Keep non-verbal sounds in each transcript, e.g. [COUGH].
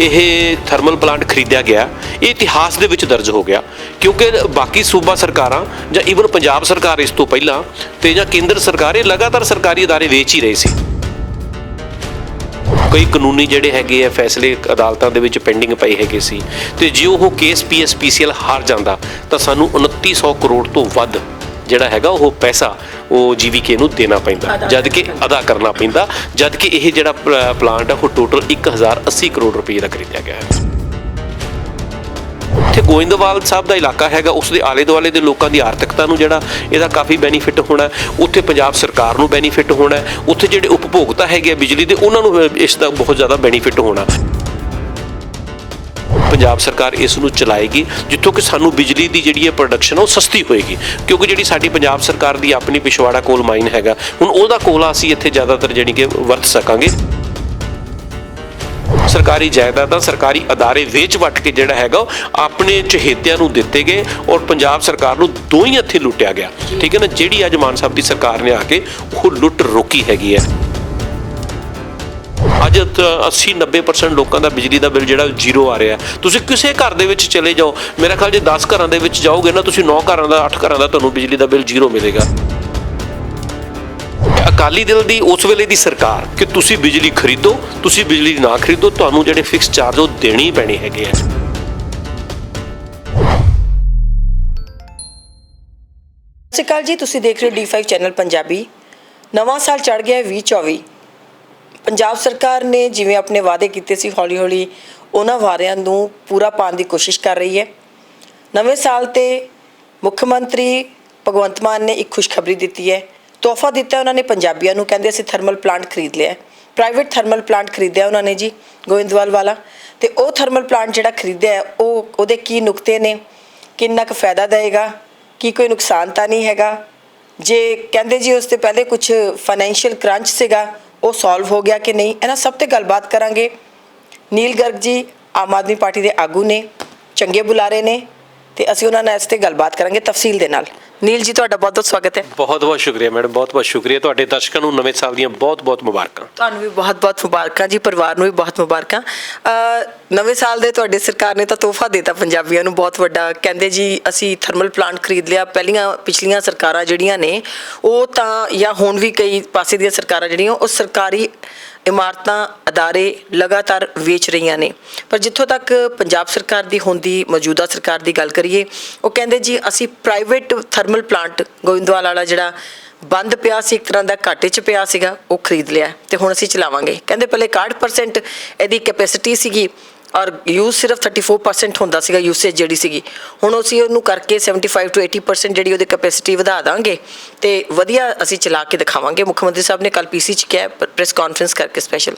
ਇਹ thermal plant ਖਰੀਦਿਆ ਗਿਆ ਇਹ ਇਤਿਹਾਸ ਦੇ ਵਿੱਚ ਦਰਜ ਹੋ ਗਿਆ ਕਿਉਂਕਿ ਬਾਕੀ ਸੂਬਾ ਸਰਕਾਰਾਂ ਜਾਂ ਈਵਨ ਪੰਜਾਬ ਸਰਕਾਰ ਇਸ ਤੋਂ ਪਹਿਲਾਂ ਤੇ ਜਾਂ ਕੇਂਦਰ ਸਰਕਾਰ ਇਹ ਲਗਾਤਾਰ ਸਰਕਾਰੀ ادارے ਵੇਚ ਹੀ ਰਹੇ ਸੀ ਕਈ ਕਾਨੂੰਨੀ ਜਿਹੜੇ ਹੈਗੇ ਆ ਫੈਸਲੇ ਅਦਾਲਤਾਂ ਦੇ ਵਿੱਚ ਪੈਂਡਿੰਗ ਪਏ ਹੈਗੇ ਸੀ ਤੇ ਜੇ ਉਹ ਕੇਸ ਪੀਐਸਪੀਸੀਐਲ ਹਾਰ ਜਾਂਦਾ ਤਾਂ ਸਾਨੂੰ 2900 ਕਰੋੜ ਤੋਂ ਵੱਧ ਜਿਹੜਾ ਹੈਗਾ ਉਹ ਪੈਸਾ ਉਹ ਜੀਵੀਕੇ ਨੂੰ ਦੇਣਾ ਪੈਂਦਾ ਜਦ ਕਿ ਅਦਾ ਕਰਨਾ ਪੈਂਦਾ ਜਦ ਕਿ ਇਹ ਜਿਹੜਾ ਪਲਾਂਟ ਹੈ ਉਹ ਟੋਟਲ 1080 ਕਰੋੜ ਰੁਪਏ ਦਾ ਖਰੀਦਿਆ ਗਿਆ ਹੈ ਇੱਥੇ ਗੋਇੰਦਵਾਲ ਸਾਹਿਬ ਦਾ ਇਲਾਕਾ ਹੈਗਾ ਉਸ ਦੇ ਆਲੇ ਦੁਆਲੇ ਦੇ ਲੋਕਾਂ ਦੀ ਆਰਥਿਕਤਾ ਨੂੰ ਜਿਹੜਾ ਇਹਦਾ ਕਾਫੀ ਬੈਨੀਫਿਟ ਹੋਣਾ। ਉੱਥੇ ਪੰਜਾਬ ਸਰਕਾਰ ਨੂੰ ਬੈਨੀਫਿਟ ਹੋਣਾ। ਉੱਥੇ ਜਿਹੜੇ ਉਪਭੋਗਤਾ ਹੈਗੇ ਆ ਬਿਜਲੀ ਦੇ ਉਹਨਾਂ ਨੂੰ ਇਸ ਦਾ ਬਹੁਤ ਜ਼ਿਆਦਾ ਬੈਨੀਫਿਟ ਹੋਣਾ ਪੰਜਾਬ ਸਰਕਾਰ ਇਸ ਨੂੰ ਚਲਾਏਗੀ, ਜਿੱਥੋਂ ਕਿ ਸਾਨੂੰ ਬਿਜਲੀ ਦੀ ਜਿਹੜੀ ਹੈ ਪ੍ਰੋਡਕਸ਼ਨ ਉਹ ਸਸਤੀ ਹੋਏਗੀ। ਕਿਉਂਕਿ ਜਿਹੜੀ ਸਾਡੀ ਪੰਜਾਬ ਸਰਕਾਰ ਦੀ ਆਪਣੀ ਪਿਛਵਾੜਾ ਕੋਲ ਮਾਈਨ ਹੈਗਾ, ਹੁਣ ਉਹਦਾ ਕੋਲਾ ਅਸੀਂ ਇੱਥੇ ਜ਼ਿਆਦਾਤਰ ਜਿਹੜੀ ਕਿ ਵਰਤ ਸਕਾਂਗੇ। ਸਰਕਾਰੀ ਜਾਇਦਾਦਾਂ, ਸਰਕਾਰੀ ਅਦਾਰੇ ਵੇਚ ਵਟ ਕੇ ਜਿਹੜਾ ਹੈਗਾ ਉਹ ਆਪਣੇ ਚਹੇਤਿਆਂ ਨੂੰ ਦਿੱਤੇ ਗਏ ਔਰ ਪੰਜਾਬ ਸਰਕਾਰ ਨੂੰ ਦੋ ਹੀ ਹੱਥੀ ਲੁੱਟਿਆ ਗਿਆ। ਠੀਕ ਹੈ ਨਾ? ਜਿਹੜੀ ਅੱਜ ਮਾਨ ਸਾਹਿਬ ਦੀ ਸਰਕਾਰ ਨੇ ਆ ਕੇ ਉਹ ਲੁੱਟ ਰੋਕੀ ਹੈਗੀ ਹੈ। ਅੱਜ 80 90% ਲੋਕਾਂ ਦਾ ਬਿਜਲੀ ਦਾ ਬਿੱਲ ਜਿਹੜਾ ਜ਼ੀਰੋ ਆ ਰਿਹਾ। ਤੁਸੀਂ ਕਿਸੇ ਘਰ ਦੇ ਵਿੱਚ ਚਲੇ ਜਾਓ। ਮੇਰਾ ਖਿਆਲ ਜੇ 10 ਘਰਾਂ ਦੇ ਵਿੱਚ ਜਾਓਗੇ ਨਾ, ਤੁਸੀਂ 9 ਘਰਾਂ ਦਾ 8 ਘਰਾਂ ਦਾ ਤੁਹਾਨੂੰ ਬਿਜਲੀ ਦਾ ਬਿੱਲ ਜ਼ੀਰੋ ਮਿਲੇਗਾ। ਅਕਾਲੀ ਦਲ ਦੀ ਉਸ ਵੇਲੇ ਦੀ ਸਰਕਾਰ ਕਿ ਤੁਸੀਂ ਬਿਜਲੀ ਖਰੀਦੋ, ਤੁਸੀਂ ਬਿਜਲੀ ਨਾ ਖਰੀਦੋ, ਤੁਹਾਨੂੰ ਜਿਹੜੇ ਫਿਕਸ ਚਾਰਜ ਉਹ ਦੇਣੇ ਹੀ ਪੈਣੇ ਹੈਗੇ ਆ। ਸਤਿ ਸ਼੍ਰੀ ਅਕਾਲ ਜੀ, ਤੁਸੀਂ ਦੇਖ ਰਹੇ ਹੋ D5 ਚੈਨਲ ਪੰਜਾਬੀ। ਨਵਾਂ ਸਾਲ ਚੜ ਗਿਆ ਹੈ 2024 ਪੰਜਾਬ ਸਰਕਾਰ ਨੇ ਜਿਵੇਂ ਆਪਣੇ ਵਾਅਦੇ ਕੀਤੇ ਸੀ ਹੌਲੀ-ਹੌਲੀ ਉਹਨਾਂ ਵਾਅਦਿਆਂ ਨੂੰ ਪੂਰਾ ਪਾਉਣ ਦੀ ਕੋਸ਼ਿਸ਼ ਕਰ ਰਹੀ ਹੈ। ਨਵੇਂ ਸਾਲ ਤੇ ਮੁੱਖ ਮੰਤਰੀ ਭਗਵੰਤ ਮਾਨ ਨੇ ਇੱਕ ਖੁਸ਼ਖਬਰੀ ਦਿੱਤੀ ਹੈ। ਤੋਹਫਾ ਦਿੱਤਾ ਉਹਨਾਂ ਨੇ ਪੰਜਾਬੀਆਂ ਨੂੰ, ਕਹਿੰਦੇ ਅਸੀਂ ਥਰਮਲ ਪਲਾਂਟ ਖਰੀਦ ਲਿਆ ਪ੍ਰਾਈਵੇਟ ਥਰਮਲ ਪਲਾਂਟ ਖਰੀਦਿਆ ਉਹਨਾਂ ਨੇ ਜੀ, ਗੋਇੰਦਵਾਲ ਵਾਲਾ। ਤੇ ਉਹ ਥਰਮਲ ਪਲਾਂਟ ਜਿਹੜਾ ਖਰੀਦਿਆ ਉਹ, ਉਹਦੇ ਕੀ ਨੁਕਤੇ ਨੇ, ਕਿੰਨਾ ਕੁ ਫਾਇਦਾ ਦੇਵੇਗਾ, ਕੀ ਕੋਈ ਨੁਕਸਾਨ ਤਾਂ ਨਹੀਂ ਹੈਗਾ। ਜੇ, ਕਹਿੰਦੇ ਜੀ ਉਸ ਤੇ ਪਹਿਲੇ ਕੁਝ ਫਾਈਨੈਂਸ਼ੀਅਲ ਕਰੰਚ ਸੀਗਾ ਉਹ ਸੋਲਵ ਹੋ ਗਿਆ ਕਿ ਨਹੀਂ, ਇਹਨਾਂ ਸਭ ਤੇ ਗੱਲਬਾਤ ਕਰਾਂਗੇ। ਨੀਲ ਗਰਗ ਜੀ ਆਮ ਆਦਮੀ ਪਾਰਟੀ ਦੇ ਆਗੂ ਨੇ, ਚੰਗੇ ਬੁਲਾਰੇ ਨੇ ਤੇ ਅਸੀਂ ਉਹਨਾਂ ਨਾਲ ਇਸ ਤੇ ਗੱਲਬਾਤ ਕਰਾਂਗੇ ਤਫਸੀਲ ਦੇ ਨਾਲ। ਨੀਲ ਜੀ ਤੁਹਾਡਾ ਬਹੁਤ ਬਹੁਤ ਸਵਾਗਤ ਹੈ। ਬਹੁਤ ਬਹੁਤ ਸ਼ੁਕਰੀਆ ਮੈਡਮ ਬਹੁਤ ਬਹੁਤ ਸ਼ੁਕਰੀਆ। ਤੁਹਾਡੇ ਦਰਸ਼ਕਾਂ ਨੂੰ ਨਵੇਂ ਸਾਲ ਦੀਆਂ ਬਹੁਤ ਬਹੁਤ ਮੁਬਾਰਕਾਂ। ਤੁਹਾਨੂੰ ਵੀ ਬਹੁਤ-ਬਹੁਤ ਮੁਬਾਰਕਾਂ ਜੀ ਪਰਿਵਾਰ ਨੂੰ ਵੀ ਬਹੁਤ ਮੁਬਾਰਕਾਂ। ਨਵੇਂ ਸਾਲ ਦੇ ਤੁਹਾਡੇ ਸਰਕਾਰ ਨੇ ਤਾਂ ਤੋਹਫਾ ਦਿੱਤਾ ਪੰਜਾਬੀਆਂ ਨੂੰ ਬਹੁਤ ਵੱਡਾ। ਕਹਿੰਦੇ ਜੀ ਅਸੀਂ ਥਰਮਲ ਪਲਾਂਟ ਖਰੀਦ ਲਿਆ। ਪਹਿਲੀਆਂ ਪਿਛਲੀਆਂ ਸਰਕਾਰਾਂ ਜਿਹੜੀਆਂ ਨੇ ਉਹ ਤਾਂ ਜਾਂ ਹੁਣ ਵੀ ਕਈ ਪਾਸੇ ਦੀਆਂ ਸਰਕਾਰਾਂ ਜਿਹੜੀਆਂ ਉਹ ਸਰਕਾਰੀ ਇਮਾਰਤਾਂ, ਅਦਾਰੇ ਲਗਾਤਾਰ ਵੇਚ ਰਹੀਆਂ ਨੇ। ਪਰ ਜਿੱਥੋਂ ਤੱਕ ਪੰਜਾਬ ਸਰਕਾਰ ਦੀ ਹੁੰਦੀ, ਮੌਜੂਦਾ ਸਰਕਾਰ ਦੀ ਗੱਲ ਕਰੀਏ, ਉਹ ਕਹਿੰਦੇ ਜੀ, ਅਸੀਂ ਪ੍ਰਾਈਵੇਟ ਥਰਮਲ ਪਲਾਂਟ ਗੋਇੰਦਵਾਲ ਵਾਲਾ ਜਿਹੜਾ ਬੰਦ ਪਿਆ ਸੀ, ਇੱਕ ਤਰ੍ਹਾਂ ਦਾ ਘਾਟੇ 'ਚ ਪਿਆ ਸੀਗਾ, ਉਹ ਖਰੀਦ ਲਿਆ ਤੇ ਹੁਣ ਅਸੀਂ ਚਲਾਵਾਂਗੇ। ਕਹਿੰਦੇ ਪਹਿਲੇ 61% ਇਹਦੀ ਕੈਪੈਸਿਟੀ ਸੀਗੀ ਔਰ ਯੂਜ਼ ਸਿਰਫ 34% ਹੁੰਦਾ ਸੀਗਾ ਯੂਸੇਜ ਜਿਹੜੀ ਸੀਗੀ। ਹੁਣ ਅਸੀਂ ਉਹਨੂੰ ਕਰਕੇ 75 ਤੋਂ 80% ਜਿਹੜੀ ਉਹਦੀ ਕੈਪੈਸਿਟੀ ਵਧਾ ਦਾਂਗੇ ਤੇ ਵਧੀਆ ਅਸੀਂ ਚਲਾ ਕੇ ਦਿਖਾਵਾਂਗੇ। ਮੁੱਖ ਮੰਤਰੀ ਸਾਹਿਬ ਨੇ ਕੱਲ ਪੀਸੀ 'ਚ ਕਿਹਾ ਪ੍ਰੈਸ ਕਾਨਫਰੰਸ ਕਰਕੇ ਸਪੈਸ਼ਲ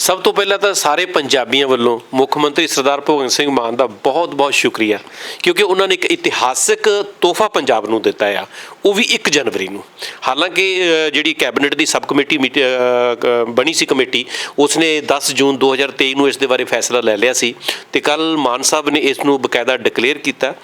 ਸਭ ਤੋਂ ਪਹਿਲਾਂ ਤਾਂ ਸਾਰੇ ਪੰਜਾਬੀਆਂ ਵੱਲੋਂ ਮੁੱਖ ਮੰਤਰੀ ਸਰਦਾਰ ਭਗਵੰਤ ਸਿੰਘ ਮਾਨ ਦਾ ਬਹੁਤ-ਬਹੁਤ ਸ਼ੁਕਰੀਆ, ਕਿਉਂਕਿ ਉਹਨਾਂ ਨੇ ਇੱਕ ਇਤਿਹਾਸਕ ਤੋਹਫਾ ਪੰਜਾਬ ਨੂੰ ਦਿੱਤਾ ਆ, ਉਹ ਵੀ 1 ਜਨਵਰੀ ਨੂੰ। ਹਾਲਾਂਕਿ ਜਿਹੜੀ ਕੈਬਨਿਟ ਦੀ ਸਬ ਕਮੇਟੀ ਮੀਟ- ਬਣੀ ਸੀ ਕਮੇਟੀ, ਉਸਨੇ 10 ਜੂਨ 2023 ਨੂੰ ਇਸ ਦੇ ਬਾਰੇ ਫੈਸਲਾ ਲੈ ਲਿਆ ਸੀ ਤੇ ਕੱਲ ਮਾਨ ਸਾਹਿਬ ਨੇ ਇਸ ਨੂੰ ਬਕਾਇਦਾ ਡਿਕਲੇਅਰ ਕੀਤਾ।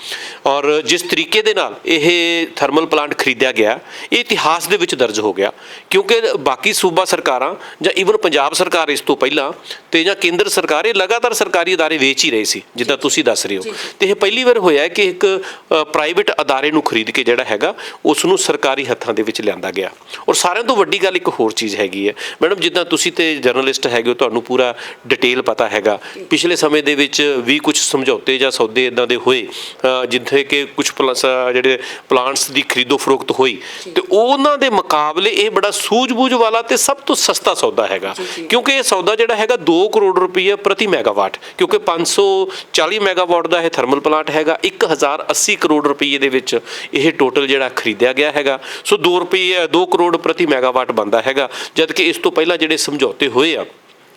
ਔਰ ਜਿਸ ਤਰੀਕੇ ਦੇ ਨਾਲ ਇਹ ਥਰਮਲ ਪਲਾਂਟ ਖਰੀਦਿਆ ਗਿਆ, ਇਹ ਇਤਿਹਾਸ ਦੇ ਵਿੱਚ ਦਰਜ ਹੋ ਗਿਆ, ਕਿਉਂਕਿ ਬਾਕੀ ਸੂਬਾ ਸਰਕਾਰਾਂ ਜਾਂ ਈਵਨ ਪੰਜਾਬ ਸਰਕਾਰ ਇਸ ਤੋਂ ਪਹਿਲਾਂ ਤੇ ਜਾਂ ਕੇਂਦਰ ਸਰਕਾਰ ਇਹ ਲਗਾਤਾਰ ਸਰਕਾਰੀ ادارے ਵੇਚ ਹੀ ਰਹੇ ਸੀ ਜਿੱਦਾਂ ਤੁਸੀਂ ਦੱਸ ਰਹੇ ਹੋ ਤੇ ਇਹ ਪਹਿਲੀ ਵਾਰ ਹੋਇਆ ਹੈ ਕਿ ਇੱਕ ਪ੍ਰਾਈਵੇਟ ਅਦਾਰੇ ਨੂੰ ਖਰੀਦ ਕੇ ਜਿਹੜਾ ਹੈਗਾ ਉਸ ਨੂੰ ਸਰਕਾਰੀ ਹੱਥਾਂ ਦੇ ਵਿੱਚ ਲਿਆਂਦਾ ਗਿਆ ਔਰ ਸਾਰਿਆਂ ਤੋਂ ਵੱਡੀ ਗੱਲ ਇੱਕ ਹੋਰ ਚੀਜ਼ ਹੈਗੀ ਹੈ ਮੈਡਮ ਜਿੱਦਾਂ ਤੁਸੀਂ ਤੇ ਜਰਨਲਿਸਟ ਹੈਗੇ ਹੋ ਤੁਹਾਨੂੰ ਪੂਰਾ ਡਿਟੇਲ ਪਤਾ ਹੈਗਾ ਪਿਛਲੇ ਸਮੇਂ ਦੇ ਵਿੱਚ ਵੀ ਕੁਝ ਸਮਝੌਤੇ ਜਾਂ ਸੌਦੇ ਇਦਾਂ ਦੇ ਹੋਏ ਅ, ਜਿੱਥੇ ਕਿ ਕੁਝ ਪਲਸ ਜਿਹੜੇ ਪਲਾਂਟਸ ਦੀ ਖਰੀਦੋ ਫਰੋਖਤ ਹੋਈ ਤੇ ਉਹਨਾਂ ਦੇ ਮੁਕਾਬਲੇ ਇਹ ਬੜਾ ਸੂਝ-ਬੂਝ ਵਾਲਾ ਤੇ ਸਭ ਤੋਂ ਸਸਤਾ ਸੌਦਾ ਹੈਗਾ ਕਿਉਂਕਿ ਇਹ ਸੌਦਾ ਜਿਹੜਾ ਹੈਗਾ 2 ਕਰੋੜ ਰੁਪਏ ਪ੍ਰਤੀ ਮੈਗਾਵਾਟ ਕਿਉਂਕਿ 540 ਮੈਗਾਵਾਟ ਦਾ ਇਹ ਥਰਮਲ ਪਲਾਂਟ ਹੈਗਾ 1080 ਕਰੋੜ ਰੁਪਏ ਦੇ ਵਿੱਚ ਇਹ ਟੋਟਲ ਜਿਹੜਾ ਖਰੀਦਿਆ ਗਿਆ ਹੈਗਾ। ਸੋ 2 ਰੁਪਏ 2 ਕਰੋੜ ਪ੍ਰਤੀ ਮੈਗਾਵਾਟ ਬੰਦਾ ਹੈਗਾ ਜਦ ਕਿ ਇਸ ਤੋਂ ਪਹਿਲਾਂ ਜਿਹੜੇ ਸਮਝੌਤੇ ਹੋਏ ਆ,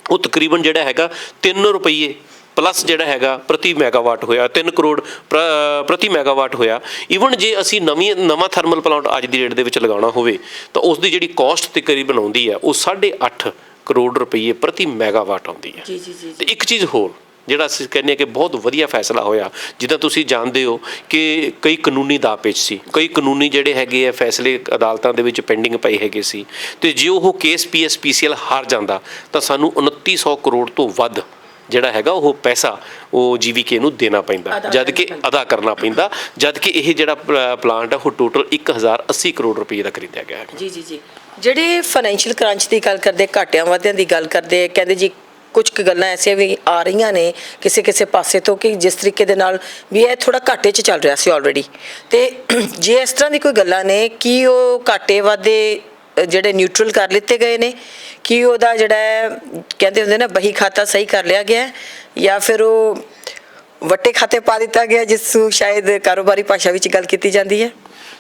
ਉਹ ਤਕਰੀਬਨ ਜਿਹੜਾ ਹੈਗਾ 3 ਰੁਪਏ ਪਲੱਸ ਜਿਹੜਾ ਹੈਗਾ ਪ੍ਰਤੀ ਮੈਗਾਵਾਟ ਹੋਇਆ 3 ਕਰੋੜ ਪ੍ਰ- ਪ੍ਰਤੀ ਮੈਗਾਵਾਟ ਹੋਇਆ। ਈਵਨ ਜੇ ਅਸੀਂ ਨਵੀਂ, ਨਵਾਂ ਥਰਮਲ ਪਲਾਂਟ ਅੱਜ ਦੀ ਡੇਟ ਦੇ ਵਿੱਚ ਲਗਾਉਣਾ ਹੋਵੇ, ਤਾਂ ਉਸ ਦੀ ਜਿਹੜੀ ਕਾਸਟ ਤਕਰੀਬਨ ਆਉਂਦੀ ਹੈ ਉਹ 8.5 ਕਰੋੜ ਰੁਪਏ ਪ੍ਰਤੀ ਮੈਗਾਵਾਟ ਆਉਂਦੀ ਹੈ। ਜੀ ਜੀ ਜੀ ਤੇ ਇੱਕ ਚੀਜ਼ ਹੋਰ ਜਿਹੜਾ ਅਸੀਂ ਕਹਿੰਦੇ ਹਾਂ ਕਿ ਬਹੁਤ ਵਧੀਆ ਫੈਸਲਾ ਹੋਇਆ ਜਿੱਦਾਂ ਤੁਸੀਂ ਜਾਣਦੇ ਹੋ ਕਿ ਕਈ ਕਾਨੂੰਨੀ ਦਾਅਪੇਚ ਸੀ। ਕਈ ਕਾਨੂੰਨੀ ਜਿਹੜੇ ਹੈਗੇ ਆ ਫੈਸਲੇ ਅਦਾਲਤਾਂ ਦੇ ਵਿੱਚ ਪੈਂਡਿੰਗ ਪਏ ਹੈਗੇ ਸੀ। ਤੇ ਜੇ ਉਹ ਕੇਸ ਪੀਐਸਪੀਸੀਐਲ ਹਾਰ ਜਾਂਦਾ ਤਾਂ ਸਾਨੂੰ 2900 ਕਰੋੜ ਤੋਂ ਵੱਧ ਜਿਹੜਾ ਹੈਗਾ ਉਹ ਪੈਸਾ ਉਹ ਜੀਵੀਕੇ ਨੂੰ ਦੇਣਾ ਪੈਂਦਾ। ਜਦ ਕਿ ਅਦਾ ਕਰਨਾ ਪੈਂਦਾ ਜਦ ਕਿ ਇਹ ਜਿਹੜਾ ਪਲਾਂਟ ਹੈ ਉਹ ਟੋਟਲ 1080 ਕਰੋੜ ਰੁਪਏ ਦਾ ਖਰੀਦਿਆ ਗਿਆ ਹੈ ਜੀ ਜੀ ਜੀ। ਜਿਹੜੇ ਫਾਈਨੈਂਸ਼ੀਅਲ ਕ੍ਰਾਂਚ ਦੀ ਗੱਲ ਕਰਦੇ, ਘਾਟਿਆਂ ਵਾਧਿਆਂ ਦੀ ਗੱਲ ਕਰਦੇ, ਕਹਿੰਦੇ ਜੀ ਕੁਝ ਕੁ ਗੱਲਾਂ ਐਸੀਆਂ ਵੀ ਆ ਰਹੀਆਂ ਨੇ ਕਿਸੇ ਕਿਸੇ ਪਾਸੇ ਤੋਂ ਕਿ ਜਿਸ ਤਰੀਕੇ ਦੇ ਨਾਲ ਵੀ ਇਹ ਥੋੜਾ ਘਾਟੇ 'ਚ ਚੱਲ ਰਿਹਾ ਸੀ ਆਲਰੇਡੀ ਤੇ [CLEARS THROAT] ਜੇ ਇਸ ਤਰ੍ਹਾਂ ਦੀ ਕੋਈ ਗੱਲਾਂ ਨੇ, ਕੀ ਉਹ ਘਾਟੇ ਵਾਧੇ ਜਿਹੜੇ ਨਿਊਟਰਲ ਕਰ ਲਿੱਤੇ ਗਏ ਨੇ? ਕੀ ਉਹਦਾ ਜਿਹੜਾ ਕਹਿੰਦੇ ਹੁੰਦੇ ਨਾ ਬਹੀ ਖਾਤਾ ਸਹੀ ਕਰ ਲਿਆ ਗਿਆ ਜਾਂ ਫਿਰ ਉਹ ਵੱਟੇ ਖਾਤੇ ਪਾ ਦਿੱਤਾ ਗਿਆ, ਜਿਸ ਨੂੰ ਸ਼ਾਇਦ ਕਾਰੋਬਾਰੀ ਭਾਸ਼ਾ ਵਿੱਚ ਗੱਲ ਕੀਤੀ ਜਾਂਦੀ ਹੈ?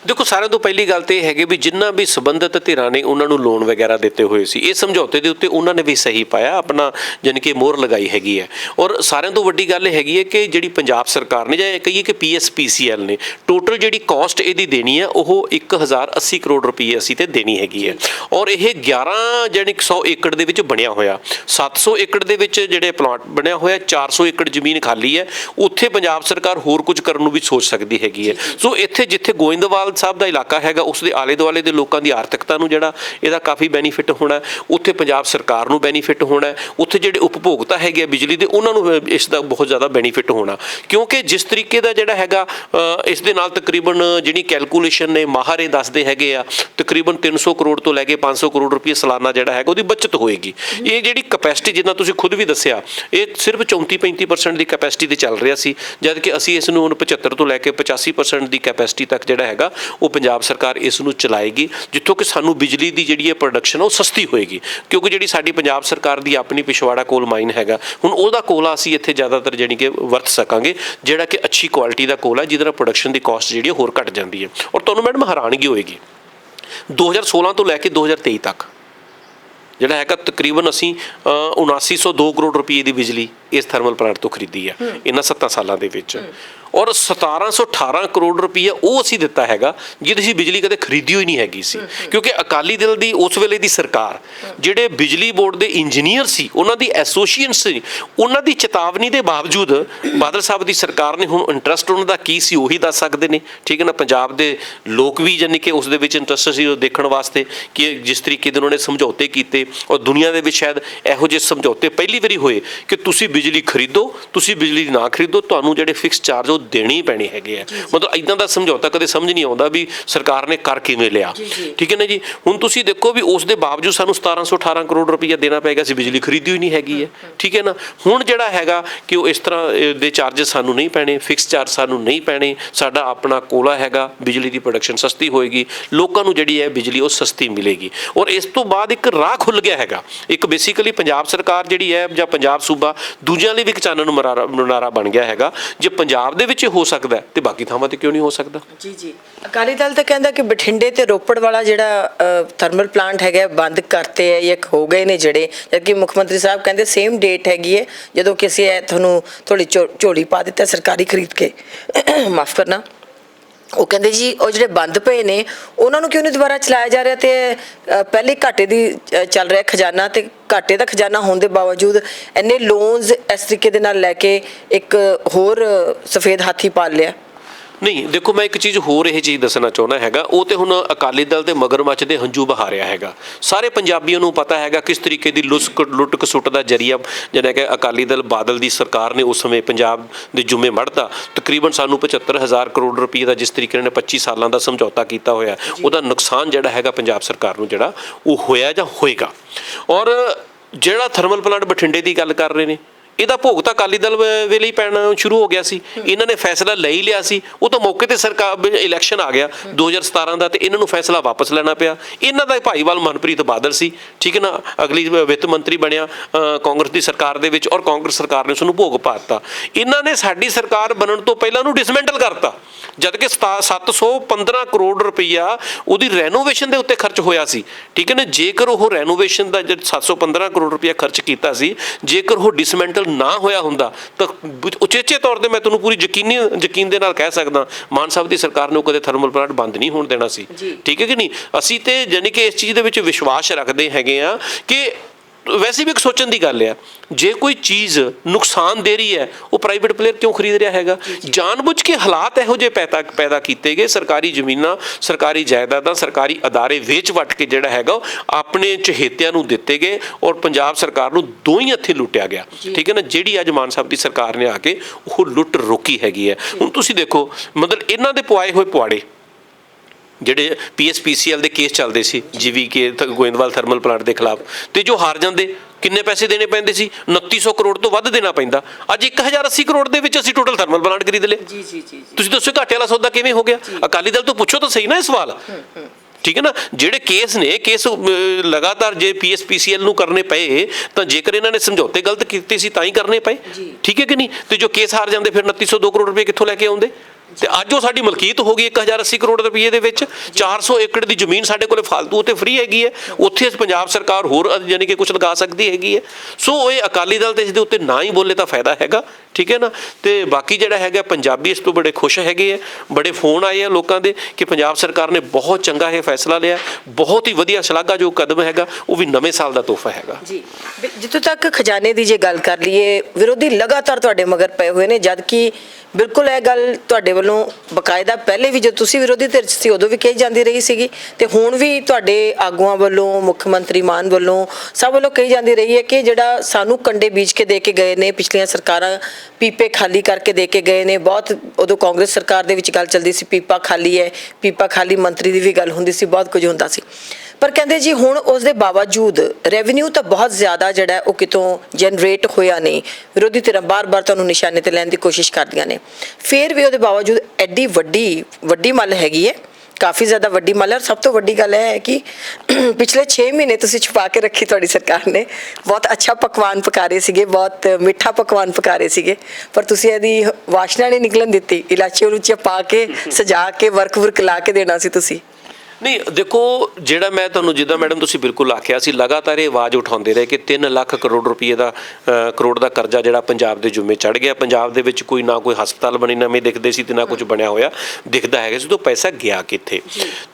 ਦੇਖੋ ਸਾਰਿਆਂ ਤੋਂ ਪਹਿਲੀ ਗੱਲ ਤੇ ਇਹ ਹੈਗੇ ਵੀ ਜਿੰਨਾ ਵੀ ਸਬੰਧਤ ਧਿਰਾਂ ਨੇ ਉਹਨਾਂ ਨੂੰ ਲੋਨ ਵਗੈਰਾ ਦਿੱਤੇ ਹੋਏ ਸੀ ਇਹ ਸਮਝੌਤੇ ਦੇ ਉੱਤੇ ਉਹਨਾਂ ਨੇ ਵੀ ਸਹੀ ਪਾਇਆ ਆਪਣਾ ਜਾਣੀ ਕਿ ਮੋਹਰ ਲਗਾਈ ਹੈਗੀ ਹੈ। ਔਰ ਸਾਰਿਆਂ ਤੋਂ ਵੱਡੀ ਗੱਲ ਇਹ ਹੈਗੀ ਹੈ ਕਿ ਜਿਹੜੀ ਪੰਜਾਬ ਸਰਕਾਰ ਨੇ ਜਾਂ ਇਹ ਕਹੀਏ ਕਿ ਪੀਐਸਪੀਸੀਐਲ ਨੇ ਟੋਟਲ ਜਿਹੜੀ ਕਾਸਟ ਇਹਦੀ ਦੇਣੀ ਹੈ ਉਹ 1080 ਕਰੋੜ ਰੁਪਏ ਅਸੀਂ ਤੇ ਦੇਣੀ ਹੈਗੀ ਹੈ। ਔਰ ਇਹ 11 ਜਾਣੀ ਕਿ 100 ਏਕੜ ਦੇ ਵਿੱਚ ਬਣਿਆ ਹੋਇਆ 700 ਏਕੜ ਦੇ ਵਿੱਚ ਜਿਹੜੇ ਪਲਾਟ ਬਣਿਆ ਹੋਇਆ 400 ਏਕੜ ਜ਼ਮੀਨ ਖਾਲੀ ਹੈ ਉੱਥੇ ਪੰਜਾਬ ਸਰਕਾਰ ਹੋਰ ਕੁਝ ਕਰਨ ਨੂੰ ਵੀ ਸੋਚ ਸਕਦੀ ਹੈਗੀ ਹੈ। ਸੋ ਇੱਥੇ ਜਿੱਥੇ ਗੋਇੰਦਵਾਲ ਸਾਹਿਬ ਦਾ ਇਲਾਕਾ ਹੈਗਾ, ਉਸ ਦੇ ਆਲੇ ਦੁਆਲੇ ਦੇ ਲੋਕਾਂ ਦੀ ਆਰਥਿਕਤਾ ਨੂੰ ਜਿਹੜਾ ਇਹਦਾ ਕਾਫੀ ਬੈਨੀਫਿਟ ਹੋਣਾ ਉੱਥੇ ਪੰਜਾਬ ਸਰਕਾਰ ਨੂੰ ਬੈਨੀਫਿਟ ਹੋਣਾ ਉੱਥੇ ਜਿਹੜੇ ਉਪਭੋਗਤਾ ਹੈਗੇ ਆ ਬਿਜਲੀ ਦੇ, ਉਹਨਾਂ ਨੂੰ ਇਸ ਦਾ ਬਹੁਤ ਜ਼ਿਆਦਾ ਬੈਨੀਫਿਟ ਹੋਣਾ। ਕਿਉਂਕਿ ਜਿਸ ਤਰੀਕੇ ਦਾ ਜਿਹੜਾ ਹੈਗਾ ਇਸ ਦੇ ਨਾਲ ਤਕਰੀਬਨ ਜਿਹੜੀ ਕੈਲਕੂਲੇਸ਼ਨ ਨੇ, ਮਾਹਰ ਇਹ ਦੱਸਦੇ ਹੈਗੇ ਆ, ਤਕਰੀਬਨ 300 ਕਰੋੜ ਤੋਂ ਲੈ ਕੇ 500 ਕਰੋੜ ਰੁਪਏ ਸਾਲਾਨਾ ਜਿਹੜਾ ਹੈਗਾ, ਉਹਦੀ ਬਚਤ ਹੋਏਗੀ। ਇਹ ਜਿਹੜੀ ਕਪੈਸਿਟੀ ਜਿੰਨਾ ਤੁਸੀਂ ਖੁਦ ਵੀ ਦੱਸਿਆ, ਇਹ ਸਿਰਫ 34-35% ਦੀ ਕਪੈਸਿਟੀ ਤੇ ਚੱਲ ਰਿਹਾ ਸੀ ਜਦ ਕਿ ਅਸੀਂ ਇਸ ਨੂੰ ਹੁਣ 75 ਤੋਂ ਲੈ ਕੇ 85% ਦੀ ਕਪੈਸਿਟੀ ਤੱਕ ਜਿਹੜਾ ਹੈਗਾ ਉਹ ਪੰਜਾਬ ਸਰਕਾਰ ਇਸ ਨੂੰ ਚਲਾਏਗੀ ਜਿੱਥੋਂ ਕਿ ਸਾਨੂੰ ਬਿਜਲੀ ਦੀ ਜਿਹੜੀ ਹੈ ਪ੍ਰੋਡਕਸ਼ਨ ਉਹ ਸਸਤੀ ਹੋਏਗੀ। ਕਿਉਂਕਿ ਜਿਹੜੀ ਸਾਡੀ ਪੰਜਾਬ ਸਰਕਾਰ ਦੀ ਆਪਣੀ ਪਿਛਵਾੜਾ ਕੋਲ ਮਾਈਨ ਹੈਗਾ ਹੁਣ ਉਹਦਾ ਕੋਲਾ ਅਸੀਂ ਇੱਥੇ ਜ਼ਿਆਦਾਤਰ ਜਾਣੀ ਕਿ ਵਰਤ ਸਕਾਂਗੇ ਜਿਹੜਾ ਕਿ ਅੱਛੀ ਕੁਆਲਿਟੀ ਦਾ ਕੋਲਾ ਜਿਹਦੇ ਨਾਲ ਪ੍ਰੋਡਕਸ਼ਨ ਦੀ ਕਾਸਟ ਜਿਹੜੀ ਹੋਰ ਘਟ ਜਾਂਦੀ ਹੈ। ਔਰ ਤੁਹਾਨੂੰ ਮੈਡਮ ਹੈਰਾਨਗੀ ਹੋਏਗੀ 2016 ਤੋਂ ਲੈ ਕੇ 2023 ਤੱਕ ਜਿਹੜਾ ਹੈਗਾ ਤਕਰੀਬਨ ਅਸੀਂ ਅ, 7902 ਕਰੋੜ ਰੁਪਏ ਦੀ ਬਿਜਲੀ ਇਸ ਥਰਮਲ ਪਲਾਂਟ ਤੋਂ ਖਰੀਦੀ ਹੈ ਇਹਨਾਂ 7 ਸਾਲਾਂ ਦੇ ਵਿੱਚ। ਔਰ 1718 ਕਰੋੜ ਰੁਪਏ ਉਹ ਅਸੀਂ ਦਿੱਤਾ ਹੈਗਾ ਜਿਹਦੀ ਅਸੀਂ ਬਿਜਲੀ ਕਦੇ ਖਰੀਦੀ ਹੋਈ ਨਹੀਂ ਹੈਗੀ ਸੀ। ਕਿਉਂਕਿ ਅਕਾਲੀ ਦਲ ਦੀ ਉਸ ਵੇਲੇ ਦੀ ਸਰਕਾਰ ਜਿਹੜੇ ਬਿਜਲੀ ਬੋਰਡ ਦੇ ਇੰਜੀਨੀਅਰ ਸੀ ਉਹਨਾਂ ਦੀ ਐਸੋਸੀਏਸ਼ਨ ਸੀ ਉਹਨਾਂ ਦੀ ਚੇਤਾਵਨੀ ਦੇ ਬਾਵਜੂਦ ਬਾਦਲ ਸਾਹਿਬ ਦੀ ਸਰਕਾਰ ਨੇ ਹੁਣ ਇੰਟਰਸਟ ਉਹਨਾਂ ਦਾ ਕੀ ਸੀ ਉਹੀ ਦੱਸ ਸਕਦੇ ਨੇ। ਠੀਕ ਹੈ ਨਾ ਪੰਜਾਬ ਦੇ ਲੋਕ ਵੀ ਜਾਨੀ ਕਿ ਉਸ ਦੇ ਵਿੱਚ ਇੰਟਰਸਟ ਸੀ ਉਹ ਦੇਖਣ ਵਾਸਤੇ ਕਿ ਜਿਸ ਤਰੀਕੇ ਦੇ ਉਹਨਾਂ ਨੇ ਸਮਝੌਤੇ ਕੀਤੇ ਔਰ ਦੁਨੀਆ ਦੇ ਵਿੱਚ ਸ਼ਾਇਦ ਇਹੋ ਜਿਹੇ ਸਮਝੌਤੇ ਪਹਿਲੀ ਵਾਰੀ ਹੋਏ ਕਿ ਤੁਸੀਂ ਬਿਜਲੀ ਖਰੀਦੋ ਤੁਸੀਂ ਬਿਜਲੀ ਨਾ ਖਰੀਦੋ ਤੁਹਾਨੂੰ ਜਿਹੜੇ ਫਿਕਸ ਚਾਰਜ ਉਹ ਦੇਣੇ ਹੀ ਪੈਣੇ ਹੈਗੇ ਆ ਮਤਲਬ ਇਦਾਂ ਦਾ ਸਮਝੌਤਾ ਕਦੇ ਸਮਝ ਨਹੀਂ ਆਉਂਦਾ ਵੀ ਸਰਕਾਰ ਨੇ ਕਰ ਕਿਵੇਂ ਲਿਆ। ਠੀਕ ਹੈ ਨਾ ਜੀ? ਹੁਣ ਤੁਸੀਂ ਦੇਖੋ ਵੀ ਉਸ ਦੇ ਬਾਵਜੂਦ ਸਾਨੂੰ 1718 ਕਰੋੜ ਰੁਪਈਆ ਦੇਣਾ ਪਏਗਾ ਸੀ ਬਿਜਲੀ ਖਰੀਦੀ ਹੋਈ ਨਹੀਂ ਹੈਗੀ ਹੈ। ਠੀਕ ਹੈ ਨਾ? ਹੁਣ ਜਿਹੜਾ ਹੈਗਾ ਕਿ ਉਹ ਇਸ ਤਰ੍ਹਾਂ ਦੇ ਚਾਰजेस ਸਾਨੂੰ ਨਹੀਂ ਪੈਣੇ ਫਿਕਸ ਚਾਰਜ ਸਾਨੂੰ ਨਹੀਂ ਪੈਣੇ ਸਾਡਾ ਆਪਣਾ ਕੋਲਾ ਹੈਗਾ ਬਿਜਲੀ ਦੀ ਪ੍ਰੋਡਕਸ਼ਨ ਸਸਤੀ ਹੋਏਗੀ ਲੋਕਾਂ ਨੂੰ ਜਿਹੜੀ ਹੈ ਬਿਜਲੀ ਉਹ ਸਸਤੀ ਮਿਲੇਗੀ। ਔਰ ਇਸ ਤੋਂ ਬਾਅਦ ਇੱਕ ਰਾਹ ਖੁੱਲ ਗਿਆ ਹੈਗਾ। ਇੱਕ ਬੇਸਿਕਲੀ ਪੰਜਾਬ ਸਰਕਾਰ ਜਿਹੜੀ ਹੈ ਜਾਂ ਪੰਜਾਬ ਸੂਬਾ ਦੂਜਿਆਂ ਲਈ ਵੀ ਇੱਕ ਚਾਨਣ ਮਨਾਰਾ ਬਣ ਗਿਆ ਹੈਗਾ। ਜੇ ਪੰਜਾਬ ਦੇ ਵਿੱਚ ਹੋ ਸਕਦਾ ਤੇ ਬਾਕੀ ਥਾਵਾਂ ਤੇ ਕਿਉਂ ਨਹੀਂ ਹੋ ਸਕਦਾ? ਜੀ ਜੀ। ਅਕਾਲੀ ਦਲ ਤਾਂ ਕਹਿੰਦਾ ਕਿ ਬਠਿੰਡੇ ਤੇ ਰੋਪੜ ਵਾਲਾ ਜਿਹੜਾ ਥਰਮਲ ਪਲਾਂਟ ਹੈਗਾ, ਬੰਦ ਕਰਤੇ ਹੈ ਜਾਂ ਹੋ ਗਏ ਨੇ ਜਿਹੜੇ। ਜਦਕਿ ਮੁੱਖ ਮੰਤਰੀ ਸਾਹਿਬ ਕਹਿੰਦੇ ਸੇਮ ਡੇਟ ਹੈਗੀ ਹੈ। ਜਦੋਂ ਕਿਸੇ ਤੁਹਾਨੂੰ ਥੋੜੀ ਝੋਲੀ ਪਾ ਦਿੱਤਾ ਸਰਕਾਰੀ ਖਰੀਦ ਕੇ। ਮਾਫ ਕਰਨਾ। ਉਹ ਕਹਿੰਦੇ ਜੀ, ਉਹ ਜਿਹੜੇ ਬੰਦ ਪਏ ਨੇ, ਉਹਨਾਂ ਨੂੰ ਕਿਉਂ ਨਹੀਂ ਦੁਬਾਰਾ ਚਲਾਇਆ ਜਾ ਰਿਹਾ ਤੇ ਪਹਿਲੇ ਘਾਟੇ ਦੀ ਚੱਲ ਰਿਹਾ ਖਜ਼ਾਨਾ ਤੇ ਘਾਟੇ ਦਾ ਖਜ਼ਾਨਾ ਹੋਣ ਦੇ ਬਾਵਜੂਦ ਇੰਨੇ ਲੋਨਸ ਇਸ ਤਰੀਕੇ ਦੇ ਨਾਲ ਲੈ ਕੇ ਇੱਕ ਹੋਰ ਸਫੇਦ ਹਾਥੀ ਪਾਲ ਲਿਆ। ਨਹੀਂ ਦੇਖੋ ਮੈਂ ਇੱਕ ਚੀਜ਼ ਹੋਰ ਇਹ ਚੀਜ਼ ਦੱਸਣਾ ਚਾਹੁੰਦਾ ਹੈਗਾ। ਉਹ ਤੇ ਹੁਣ ਅਕਾਲੀ ਦਲ ਤੇ ਮਗਰਮੱਛ ਦੇ ਹੰਝੂ ਬਹਾ ਰਿਹਾ ਹੈਗਾ। ਸਾਰੇ ਪੰਜਾਬੀਆਂ ਨੂੰ ਪਤਾ ਹੈਗਾ ਕਿਸ ਤਰੀਕੇ ਦੀ ਲੁੱਸ ਲੁੱਟ ਕਸੁੱਟ ਦਾ ਜਰੀਆ ਜਿਹੜਾ ਕਿ ਅਕਾਲੀ ਦਲ ਬਾਦਲ ਦੀ ਸਰਕਾਰ ਨੇ ਉਸ ਸਮੇਂ ਪੰਜਾਬ ਦੇ ਜੁਮੇ ਮੜਤਾ। ਤਕਰੀਬਨ ਸਾਨੂੰ 75000 ਕਰੋੜ ਰੁਪਏ ਦਾ ਜਿਸ ਤਰੀਕੇ ਨਾਲ 25 ਸਾਲਾਂ ਦਾ ਸਮਝੌਤਾ ਕੀਤਾ ਹੋਇਆ ਉਹਦਾ ਨੁਕਸਾਨ ਜਿਹੜਾ ਹੈਗਾ ਪੰਜਾਬ ਸਰਕਾਰ ਨੂੰ ਜਿਹੜਾ ਉਹ ਹੋਇਆ ਜਾਂ ਹੋਏਗਾ? ਔਰ ਜਿਹੜਾ ਥਰਮਲ ਪਲਾਂਟ ਬਠਿੰਡੇ ਦੀ ਗੱਲ ਕਰ ਰਹੇ ਨੇ ਇਹਦਾ ਭੋਗ ਤਾਂ ਅਕਾਲੀ ਦਲ ਵੇਲੇ ਹੀ ਪੈਣਾ ਸ਼ੁਰੂ ਹੋ ਗਿਆ ਸੀ। ਇਹਨਾਂ ਨੇ ਫੈਸਲਾ ਲੈ ਹੀ ਲਿਆ ਸੀ। ਉਹ ਤਾਂ ਮੌਕੇ ਤੇ ਸਰਕਾਰ ਇਲੈਕਸ਼ਨ ਆ ਗਿਆ। 2017 ਦਾ ਤੇ ਇਹਨਾਂ ਨੂੰ ਫੈਸਲਾ ਵਾਪਸ ਲੈਣਾ ਪਿਆ। ਇਹਨਾਂ ਦਾ ਭਾਈਵਾਲ ਮਨਪ੍ਰੀਤ ਬਾਦਲ ਸੀ। ਠੀਕ ਹੈ ਨਾ? ਅਗਲੀ ਵਿੱਤ ਮੰਤਰੀ ਬਣਿਆ ਕਾਂਗਰਸ ਦੀ ਸਰਕਾਰ ਦੇ ਵਿੱਚ ਔਰ ਕਾਂਗਰਸ ਸਰਕਾਰ ਨੇ ਉਸ ਨੂੰ ਭੋਗ ਪਾਤਾ ਇਹਨਾਂ ਨੇ ਸਾਡੀ ਸਰਕਾਰ ਬਣਨ ਤੋਂ ਪਹਿਲਾਂ ਨੂੰ ਡਿਸਮੈਂਟਲ ਕਰਤਾ। ਜਦ ਕਿ ਸਤਾ- 715 ਕਰੋੜ ਰੁਪਈਆ ਉਹਦੀ ਰੈਨੋਵੇਸ਼ਨ ਦੇ ਉੱਤੇ ਖਰਚ ਹੋਇਆ ਸੀ। ਠੀਕ ਹੈ ਨਾ? ਜੇਕਰ ਉਹ ਰੈਨੋਵੇਸ਼ਨ ਦਾ ਜਦ 715 ਕਰੋੜ ਰੁਪਈਆ ਖਰਚ ਕੀਤਾ ਸੀ, ਜੇਕਰ ਉਹ ਡਿਸਮੈਂਟਲ ਨਾ ਹੋਇਆ ਹੁੰਦਾ ਤਾਂ ਉਚੇਚੇ ਤੌਰ ਤੇ ਮੈਂ ਤੁਹਾਨੂੰ ਪੂਰੀ ਯਕੀਨੀ ਯਕੀਨ ਦੇ ਨਾਲ ਕਹਿ ਸਕਦਾ ਮਾਨ ਸਾਹਿਬ ਦੀ ਸਰਕਾਰ ਨੇ ਕਦੇ ਥਰਮਲ ਪਲਾਂਟ ਬੰਦ ਨਹੀਂ ਹੋਣ ਦੇਣਾ ਸੀ। ਠੀਕ ਹੈ ਕਿ ਨਹੀਂ ਅਸੀਂ ਤੇ ਯਾਨੀ ਕਿ ਇਸ ਚੀਜ਼ ਦੇ ਵਿੱਚ ਵਿਸ਼ਵਾਸ ਰੱਖਦੇ ਹੈਗੇ ਆ ਕਿ ਵੈਸੇ ਵੀ ਇੱਕ ਸੋਚਣ ਦੀ ਗੱਲ ਆ ਜੇ ਕੋਈ ਚੀਜ਼ ਨੁਕਸਾਨ ਦੇ ਰਹੀ ਹੈ ਉਹ ਪ੍ਰਾਈਵੇਟ ਪਲੇਅਰ ਕਿਉਂ ਖਰੀਦ ਰਿਹਾ ਹੈਗਾ? ਜਾਣਬੁੱਝ ਕੇ ਹਾਲਾਤ ਇਹੋ ਜਿਹੇ ਪੈਦਾ ਪੈਦਾ ਕੀਤੇ ਗਏ ਸਰਕਾਰੀ ਜ਼ਮੀਨਾਂ ਸਰਕਾਰੀ ਜਾਇਦਾਦਾਂ ਸਰਕਾਰੀ ਅਦਾਰੇ ਵੇਚ ਵਟ ਕੇ ਜਿਹੜਾ ਹੈਗਾ ਉਹ ਆਪਣੇ ਚਹੇਤਿਆਂ ਨੂੰ ਦਿੱਤੇ ਗਏ ਔਰ ਪੰਜਾਬ ਸਰਕਾਰ ਨੂੰ ਦੋ ਹੀ ਹੱਥੀਂ ਲੁੱਟਿਆ ਗਿਆ। ਠੀਕ ਹੈ ਨਾ? ਜਿਹੜੀ ਅੱਜ ਮਾਨ ਸਾਹਿਬ ਦੀ ਸਰਕਾਰ ਨੇ ਆ ਕੇ ਉਹ ਲੁੱਟ ਰੋਕੀ ਹੈਗੀ ਹੈ। ਹੁਣ ਤੁਸੀਂ ਦੇਖੋ ਮਤਲਬ ਇਹਨਾਂ ਦੇ ਪਵਾਏ ਹੋਏ ਪੁਆੜੇ ਜਿਹੜੇ ਪੀਐਸਪੀਸੀਐਲ ਦੇ ਕੇਸ ਚੱਲਦੇ ਸੀ ਜੀਵੀਕੇ ਗੋਇੰਦਵਾਲ ਥਰਮਲ ਪਲਾਂਟ ਦੇ ਖਿਲਾਫ ਤੇ ਜੋ ਹਾਰ ਜਾਂਦੇ ਕਿੰਨੇ ਪੈਸੇ ਦੇਣੇ ਪੈਂਦੇ ਸੀ? 2900 ਕਰੋੜ ਤੋਂ ਵੱਧ ਦੇਣਾ ਪੈਂਦਾ। ਅੱਜ 1080 ਕਰੋੜ ਦੇ ਵਿੱਚ ਅਸੀਂ ਟੋਟਲ ਥਰਮਲ ਪਲਾਂਟ ਖਰੀਦ ਲਏ। ਜੀ ਜੀ ਜੀ ਤੁਸੀਂ ਦੱਸੋ ਘਾਟੇ ਵਾਲਾ ਸੌਦਾ ਕਿਵੇਂ ਹੋ ਗਿਆ? ਅਕਾਲੀ ਦਲ ਤੋਂ ਪੁੱਛੋ ਤਾਂ ਸਹੀ ਨਾ ਇਹ ਸਵਾਲ। ਠੀਕ ਹੈ ਨਾ? ਜਿਹੜੇ ਕੇਸ ਨੇ ਕੇਸ ਲਗਾਤਾਰ ਜੇ ਪੀਐਸਪੀਸੀਐਲ ਨੂੰ ਕਰਨੇ ਪਏ ਤਾਂ ਜੇਕਰ ਇਹਨਾਂ ਨੇ ਸਮਝੌਤੇ ਗਲਤ ਕੀਤੇ ਸੀ ਤਾਂ ਹੀ ਕਰਨੇ ਪਏ। ਠੀਕ ਹੈ ਕਿ ਨਹੀਂ? ਤੇ ਜੋ ਕੇਸ ਹਾਰ ਜਾਂਦੇ ਫਿਰ 2902 ਕਰੋੜ ਰੁਪਏ ਕਿੱਥੋਂ ਲੈ ਕੇ ਆਉਂਦੇ? ਤੇ ਅੱਜ ਉਹ ਸਾਡੀ ਮਲਕੀਤ ਹੋ ਗਈ 1080 ਕਰੋੜ ਰੁਪਏ ਦੇ ਵਿੱਚ 400 ਏਕੜ ਦੀ ਜ਼ਮੀਨ ਸਾਡੇ ਕੋਲੇ ਫालतू ਤੇ ਫ੍ਰੀ ਹੈਗੀ ਹੈ। ਉੱਥੇ ਪੰਜਾਬ ਸਰਕਾਰ ਹੋਰ ਯਾਨੀ ਕਿ ਕੁਝ ਲਗਾ ਸਕਦੀ ਹੈਗੀ ਹੈ। ਸੋ ਇਹ ਅਕਾਲੀ ਦਲ ਤੇ ਇਸ ਦੇ ਉੱਤੇ ਨਾ ਹੀ ਬੋਲੇ ਤਾਂ ਫਾਇਦਾ ਹੈਗਾ, ਠੀਕ ਹੈ ਨਾ? ਤੇ ਬਾਕੀ ਜਿਹੜਾ ਹੈਗਾ ਪੰਜਾਬੀ ਇਸ ਤੋਂ ਬੜੇ ਖੁਸ਼ ਹੈਗੇ ਆ ਬੜੇ ਫੋਨ ਆਏ ਆ ਲੋਕਾਂ ਦੇ ਕਿ ਪੰਜਾਬ ਸਰਕਾਰ ਨੇ ਬਹੁਤ ਚੰਗਾ ਇਹ ਫੈਸਲਾ ਲਿਆ। ਬਹੁਤ ਹੀ ਵਧੀਆ ਸ਼ਲਾਘਾ ਜੋ ਕਦਮ ਹੈਗਾ, ਉਹ ਵੀ ਨਵੇਂ ਸਾਲ ਦਾ ਤੋਹਫਾ ਹੈਗਾ। ਜੀ ਜਿੱਥੋਂ ਤੱਕ ਖਜ਼ਾਨੇ ਦੀ ਜੇ ਗੱਲ ਕਰ ਲਈਏ, ਵਿਰੋਧੀ ਲਗਾਤਾਰ ਤੁਹਾਡੇ ਮਗਰ ਪਏ ਹੋਏ ਨੇ, ਜਦ ਕਿ ਬਿਲਕੁਲ ਇਹ ਗੱਲ ਤੁਹਾਡੇ ਵੱਲੋਂ ਬਕਾਇਦਾ ਪਹਿਲੇ ਵੀ ਜਦ ਤੁਸੀਂ ਵਿਰੋਧੀ ਧਿਰ 'ਚ ਸੀ, ਉਦੋਂ ਵੀ ਕਹੀ ਜਾਂਦੀ ਰਹੀ ਸੀਗੀ ਤੇ ਹੁਣ ਵੀ ਤੁਹਾਡੇ ਆਗੂਆਂ ਵੱਲੋਂ, ਮੁੱਖ ਮੰਤਰੀ ਮਾਨ ਵੱਲੋਂ ਸਭ ਵੱਲੋਂ ਕਹੀ ਜਾਂਦੀ ਰਹੀ ਹੈ ਕਿ ਜਿਹੜਾ ਸਾਨੂੰ ਕੰਡੇ ਬੀਜ ਕੇ ਦੇ ਕੇ ਗਏ ਨੇ, ਪਿਛਲੀਆਂ ਸਰਕਾਰਾਂ ਪੀਪੇ ਖਾਲੀ ਕਰਕੇ ਦੇ ਕੇ ਗਏ ਨੇ, ਬਹੁਤ ਉਦੋਂ ਕਾਂਗਰਸ ਸਰਕਾਰ ਦੇ ਵਿੱਚ ਗੱਲ ਚੱਲਦੀ ਸੀ, ਪੀਪਾ ਖਾਲੀ ਹੈ, ਪੀਪਾ ਖਾਲੀ ਮੰਤਰੀ ਦੀ ਵੀ ਗੱਲ ਹੁੰਦੀ ਸੀ, ਬਹੁਤ ਕੁਝ ਹੁੰਦਾ ਸੀ। ਪਰ ਕਹਿੰਦੇ ਜੀ, ਹੁਣ ਉਸ ਦੇ ਬਾਵਜੂਦ ਰੈਵਨਿਊ ਤਾਂ ਬਹੁਤ ਜ਼ਿਆਦਾ ਜਿਹੜਾ ਉਹ ਕਿਤੋਂ ਜਨਰੇਟ ਹੋਇਆ ਨਹੀਂ। ਵਿਰੋਧੀ ਧਿਰਾਂ ਬਾਰ-ਬਾਰ ਤੁਹਾਨੂੰ ਨਿਸ਼ਾਨੇ ਤੇ ਲੈਣ ਦੀ ਕੋਸ਼ਿਸ਼ ਕਰਦੀਆਂ ਨੇ। ਫਿਰ ਵੀ ਉਹਦੇ ਬਾਵਜੂਦ ਐਡੀ ਵੱਡੀ ਵੱਡੀ ਮੱਲ ਹੈਗੀ ਹੈ, ਕਾਫੀ ਜ਼ਿਆਦਾ ਵੱਡੀ ਮੱਲ ਹੈ। ਔਰ ਸਭ ਤੋਂ ਵੱਡੀ ਗੱਲ ਇਹ ਹੈ ਕਿ ਪਿਛਲੇ 6 ਮਹੀਨੇ ਤੁਸੀਂ ਛੁਪਾ ਕੇ ਰੱਖੀ ਤੁਹਾਡੀ ਸਰਕਾਰ ਨੇ। ਬਹੁਤ ਅੱਛਾ ਪਕਵਾਨ ਪਕਾ ਰਹੇ ਸੀਗੇ, ਬਹੁਤ ਮਿੱਠਾ ਪਕਵਾਨ ਪਕਾ ਰਹੇ ਸੀਗੇ। ਪਰ ਤੁਸੀਂ ਇਹਦੀ ਵਾਸ਼ਨਾ ਨਹੀਂ ਨਿਕਲਣ ਦਿੱਤੀ। ਇਲਾਚੀ ਉਲੂਚੀ ਪਾ ਕੇ, ਸਜਾ ਕੇ ਵਰਕ ਵਰਕ ਲਾ ਕੇ ਦੇਣਾ ਸੀ ਤੁਸੀਂ। ਨਹੀਂ ਦੇਖੋ ਜਿਹੜਾ ਮੈਂ ਤੁਹਾਨੂੰ ਜਿੱਦਾਂ ਮੈਡਮ ਤੁਸੀਂ ਬਿਲਕੁਲ ਆਖਿਆ ਸੀ ਲਗਾਤਾਰ ਇਹ ਆਵਾਜ਼ ਉਠਾਉਂਦੇ ਰਹੇ ਕਿ 3 ਲੱਖ ਕਰੋੜ ਰੁਪਏ ਦਾ ਕਰੋੜ ਦਾ ਕਰਜ਼ਾ ਜਿਹੜਾ ਪੰਜਾਬ ਦੇ ਜੁੰਮੇ ਚੜ ਗਿਆ। ਪੰਜਾਬ ਦੇ ਵਿੱਚ ਕੋਈ ਨਾ ਕੋਈ ਹਸਪਤਾਲ ਬਣੇ ਨਵੇਂ ਦਿਖਦੇ ਸੀ ਤੇ ਨਾ ਕੁਝ ਬਣਿਆ ਹੋਇਆ ਦਿਖਦਾ ਹੈਗਾ ਸੀ ਤੋਂ ਪੈਸਾ ਗਿਆ ਕਿੱਥੇ?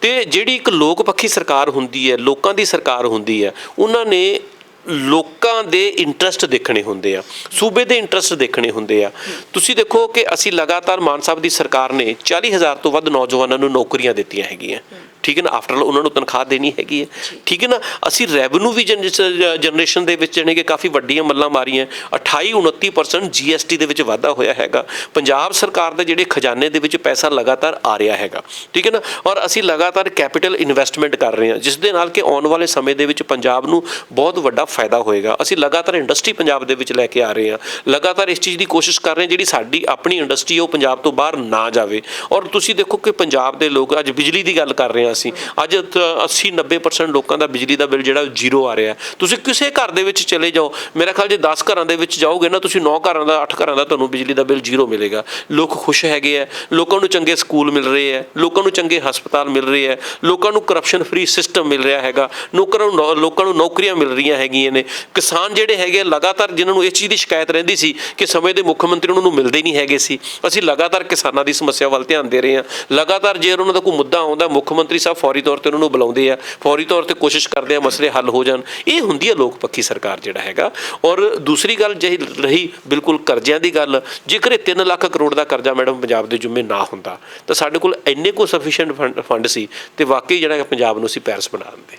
ਤੇ ਜਿਹੜੀ ਇੱਕ ਲੋਕ ਪੱਖੀ ਸਰਕਾਰ ਹੁੰਦੀ ਹੈ ਲੋਕਾਂ ਦੀ ਸਰਕਾਰ ਹੁੰਦੀ ਹੈ ਉਹਨਾਂ ਨੇ ਲੋਕਾਂ ਦੇ ਇੰਟਰਸਟ ਦੇਖਣੇ ਹੁੰਦੇ ਆ ਸੂਬੇ ਦੇ ਇੰਟਰਸਟ ਦੇਖਣੇ ਹੁੰਦੇ ਆ। ਤੁਸੀਂ ਦੇਖੋ ਕਿ ਅਸੀਂ ਲਗਾਤਾਰ ਮਾਨ ਸਾਹਿਬ ਦੀ ਸਰਕਾਰ ਨੇ 40000 ਤੋਂ ਵੱਧ ਨੌਜਵਾਨਾਂ ਨੂੰ ਨੌਕਰੀਆਂ ਦਿੱਤੀਆਂ ਹੈਗੀਆਂ। ਠੀਕ ਹੈ ਨਾ? ਆਫਟਰ ਆਲ ਉਹਨਾਂ ਨੂੰ ਤਨਖਾਹ ਦੇਣੀ ਹੈਗੀ ਹੈ। ਠੀਕ ਹੈ ਨਾ? ਅਸੀਂ ਰੈਵਨਿਊ ਵੀ ਜਨਰੇਸ਼ਨ ਦੇ ਵਿੱਚ ਜਾਣੀ ਕਿ ਕਾਫੀ ਵੱਡੀਆਂ ਮੱਲਾਂ ਮਾਰੀਆਂ 28 29% ਜੀਐਸਟੀ ਦੇ ਵਿੱਚ ਵਾਧਾ ਹੋਇਆ ਹੈਗਾ। ਪੰਜਾਬ ਸਰਕਾਰ ਦੇ ਜਿਹੜੇ ਖਜ਼ਾਨੇ ਦੇ ਵਿੱਚ ਪੈਸਾ ਲਗਾਤਾਰ ਆ ਰਿਹਾ ਹੈਗਾ। ਠੀਕ ਹੈ ਨਾ? ਔਰ ਅਸੀਂ ਲਗਾਤਾਰ ਕੈਪੀਟਲ ਇਨਵੈਸਟਮੈਂਟ ਕਰ ਰਹੇ ਹਾਂ। ਜਿਸ ਦੇ ਨਾਲ ਕਿ ਆਉਣ ਵਾਲੇ ਸਮੇਂ ਦੇ ਵਿੱਚ ਪੰਜਾਬ ਨੂੰ ਬਹੁਤ ਵੱਡਾ ਫਾਇਦਾ ਹੋਏਗਾ। ਅਸੀਂ ਲਗਾਤਾਰ ਇੰਡਸਟਰੀ ਪੰਜਾਬ ਦੇ ਵਿੱਚ ਲੈ ਕੇ ਆ ਰਹੇ ਹਾਂ। ਲਗਾਤਾਰ ਇਸ ਚੀਜ਼ ਦੀ ਕੋਸ਼ਿਸ਼ ਕਰ ਰਹੇ ਹਾਂ ਜਿਹੜੀ ਸਾਡੀ ਆਪਣੀ ਇੰਡਸਟਰੀ ਉਹ ਪੰਜਾਬ ਤੋਂ ਬਾਹਰ ਨਾ ਜਾਵੇ। ਔਰ ਤੁਸੀਂ ਦੇਖੋ ਕਿ ਪੰਜਾਬ ਦੇ ਲੋਕ ਅੱਜ ਬਿਜਲੀ ਦੀ ਗੱਲ ਕਰ ਰਹੇ ਹਾਂ। ਸੀ। ਅੱਜ 80 90% ਲੋਕਾਂ ਦਾ ਬਿਜਲੀ ਦਾ ਬਿੱਲ ਜਿਹੜਾ ਜ਼ੀਰੋ ਆ ਰਿਹਾ। ਤੁਸੀਂ ਕਿਸੇ ਘਰ ਦੇ ਵਿੱਚ ਚਲੇ ਜਾਓ। ਮੇਰਾ ਖਿਆਲ ਜੇ 10 ਘਰਾਂ ਦੇ ਵਿੱਚ ਜਾਓਗੇ ਨਾ ਤੁਸੀਂ 9 ਘਰਾਂ ਦਾ 8 ਘਰਾਂ ਦਾ ਤੁਹਾਨੂੰ ਬਿਜਲੀ ਦਾ ਬਿੱਲ ਜ਼ੀਰੋ ਮਿਲੇਗਾ। ਲੋਕ ਖੁਸ਼ ਹੈਗੇ ਆ ਲੋਕਾਂ ਨੂੰ ਚੰਗੇ ਸਕੂਲ ਮਿਲ ਰਹੇ ਆ ਲੋਕਾਂ ਨੂੰ ਚੰਗੇ ਹਸਪਤਾਲ ਮਿਲ ਰਹੇ ਆ ਲੋਕਾਂ ਨੂੰ ਕਰਪਸ਼ਨ ਫ੍ਰੀ ਸਿਸਟਮ ਮਿਲ ਰਿਹਾ ਹੈਗਾ। ਨੌਕਰਾਂ ਨੂੰ ਨੌ- ਲੋਕਾਂ ਨੂੰ ਨੌਕਰੀਆਂ ਮਿਲ ਰਹੀਆਂ ਹੈਗੀਆਂ ਨੇ। ਕਿਸਾਨ ਜਿਹੜੇ ਹੈਗੇ ਆ, ਲਗਾਤਾਰ ਜਿਨ੍ਹਾਂ ਨੂੰ ਇਸ ਚੀਜ਼ ਦੀ ਸ਼ਿਕਾਇਤ ਰਹਿੰਦੀ ਸੀ ਕਿ ਸਮੇਂ ਦੇ ਮੁੱਖ ਮੰਤਰੀ ਉਹਨਾਂ ਨੂੰ ਮਿਲਦੇ ਨਹੀਂ ਹੈਗੇ ਸੀ। ਅਸੀਂ ਲਗਾਤਾਰ ਕਿਸਾਨਾਂ ਦੀ ਸਮੱਸਿਆ ਵੱਲ ਧਿਆਨ ਦੇ ਰਹੇ ਹਾਂ। ਲਗਾਤਾਰ ਜੇ ਉਹਨਾਂ ਦਾ ਕੋਈ ਮੁੱਦਾ ਆਉਂਦਾ ਮੁੱਖ ਮੰਤਰੀ ਸਾਹਿਬ ਫੌਰੀ ਤੌਰ ਤੇ ਉਹਨਾਂ ਨੂੰ ਬੁਲਾਉਂਦੇ ਆ, ਫੌਰੀ ਤੌਰ ਤੇ ਕੋਸ਼ਿਸ਼ ਕਰਦੇ ਆ ਮਸਲੇ ਹੱਲ ਹੋ ਜਾਣ। ਇਹ ਹੁੰਦੀ ਹੈ ਲੋਕ ਪੱਖੀ ਸਰਕਾਰ ਜਿਹੜਾ ਹੈਗਾ। ਔਰ ਦੂਸਰੀ ਗੱਲ ਜਿਹੀ ਰਹੀ ਬਿਲਕੁਲ ਕਰਜ਼ਿਆਂ ਦੀ ਗੱਲ, ਜੇਕਰ ਇਹ 3 ਲੱਖ ਕਰੋੜ ਦਾ ਕਰਜ਼ਾ ਮੈਡਮ ਪੰਜਾਬ ਦੇ ਜੁੰਮੇ ਨਾ ਹੁੰਦਾ, ਤਾਂ ਸਾਡੇ ਕੋਲ ਇੰਨੇ ਕੋ ਸਫੀਸ਼ੀਐਂਟ ਫੰਡ ਸੀ ਤੇ ਵਾਕਈ ਜਿਹੜਾ ਪੰਜਾਬ ਨੂੰ ਅਸੀਂ ਪੈਰਸ ਬਣਾ ਦਿੰਦੇ।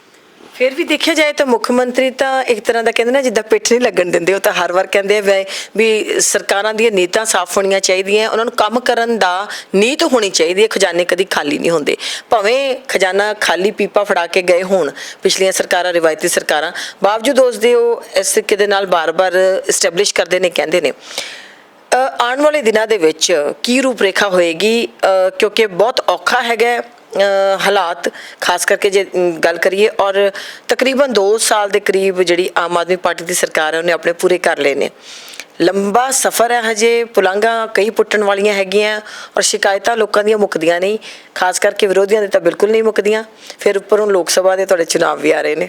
ਫਿਰ ਵੀ ਦੇਖਿਆ ਜਾਏ ਤਾਂ ਮੁੱਖ ਮੰਤਰੀ ਤਾਂ ਇੱਕ ਤਰ੍ਹਾਂ ਦਾ ਕਹਿੰਦੇ ਨਾ, ਜਿੱਦਾਂ ਪਿੱਠ ਨਹੀਂ ਲੱਗਣ ਦਿੰਦੇ, ਉਹ ਤਾਂ ਹਰ ਵਾਰ ਕਹਿੰਦੇ ਆ ਵੀ- ਸਰਕਾਰਾਂ ਦੀਆਂ ਨੀਤਾਂ ਸਾਫ਼ ਹੋਣੀਆਂ ਚਾਹੀਦੀਆਂ, ਉਹਨਾਂ ਨੂੰ ਕੰਮ ਕਰਨ ਦਾ ਨੀਤ ਹੋਣੀ ਚਾਹੀਦੀ ਹੈ, ਖਜ਼ਾਨੇ ਕਦੀ ਖਾਲੀ ਨਹੀਂ ਹੁੰਦੇ। ਭਾਵੇਂ ਖਜ਼ਾਨਾ ਖਾਲੀ ਪੀਪਾ ਫੜਾ ਕੇ ਗਏ ਹੋਣ, ਪਿਛਲੀਆਂ ਸਰਕਾਰਾਂ, ਰਿਵਾਇਤੀ ਸਰਕਾਰਾਂ, ਬਾਵਜੂਦ ਉਸ ਦੇ ਉਹ ਇਸ ਤਰੀਕੇ ਦੇ ਨਾਲ ਬਾਰ-ਬਾਰ ਐਸਟੈਬਲਿਸ਼ ਕਰਦੇ ਨੇ, ਕਹਿੰਦੇ ਨੇ। ਆਉਣ ਵਾਲੇ ਦਿਨਾਂ ਦੇ ਵਿੱਚ ਕੀ ਰੂਪਰੇਖਾ ਹੋਏਗੀ? ਕਿਉਂਕਿ ਬਹੁਤ ਔਖਾ ਹੈਗਾ ਹਾਲਾਤ, ਖਾਸ ਕਰਕੇ ਜੇ ਗੱਲ ਕਰੀਏ ਔਰ ਤਕਰੀਬਨ 2 ਸਾਲ ਦੇ ਕਰੀਬ ਜਿਹੜੀ ਆਮ ਆਦਮੀ ਪਾਰਟੀ ਦੀ ਸਰਕਾਰ ਹੈ, ਉਹਨੇ ਆਪਣੇ ਪੂਰੇ ਕਰ ਲਏ ਨੇ। ਲੰਬਾ ਸਫ਼ਰ ਹੈ ਹਜੇ ਪੁਲਾਂਗਾ ਕਈ ਪੁੱਟਣ ਵਾਲੀਆਂ ਹੈਗੀਆਂ ਔਰ ਸ਼ਿਕਾਇਤਾਂ ਲੋਕਾਂ ਦੀਆਂ ਮੁੱਕਦੀਆਂ ਨਹੀਂ। ਖਾਸ ਕਰਕੇ ਵਿਰੋਧੀਆਂ ਦੇ ਤਾਂ ਬਿਲਕੁਲ ਨਹੀਂ ਮੁੱਕਦੀਆਂ। ਫਿਰ ਉੱਪਰੋਂ ਲੋਕ ਸਭਾ ਦੇ ਤੁਹਾਡੇ ਚੁਣਾਵ ਵੀ ਆ ਰਹੇ ਨੇ।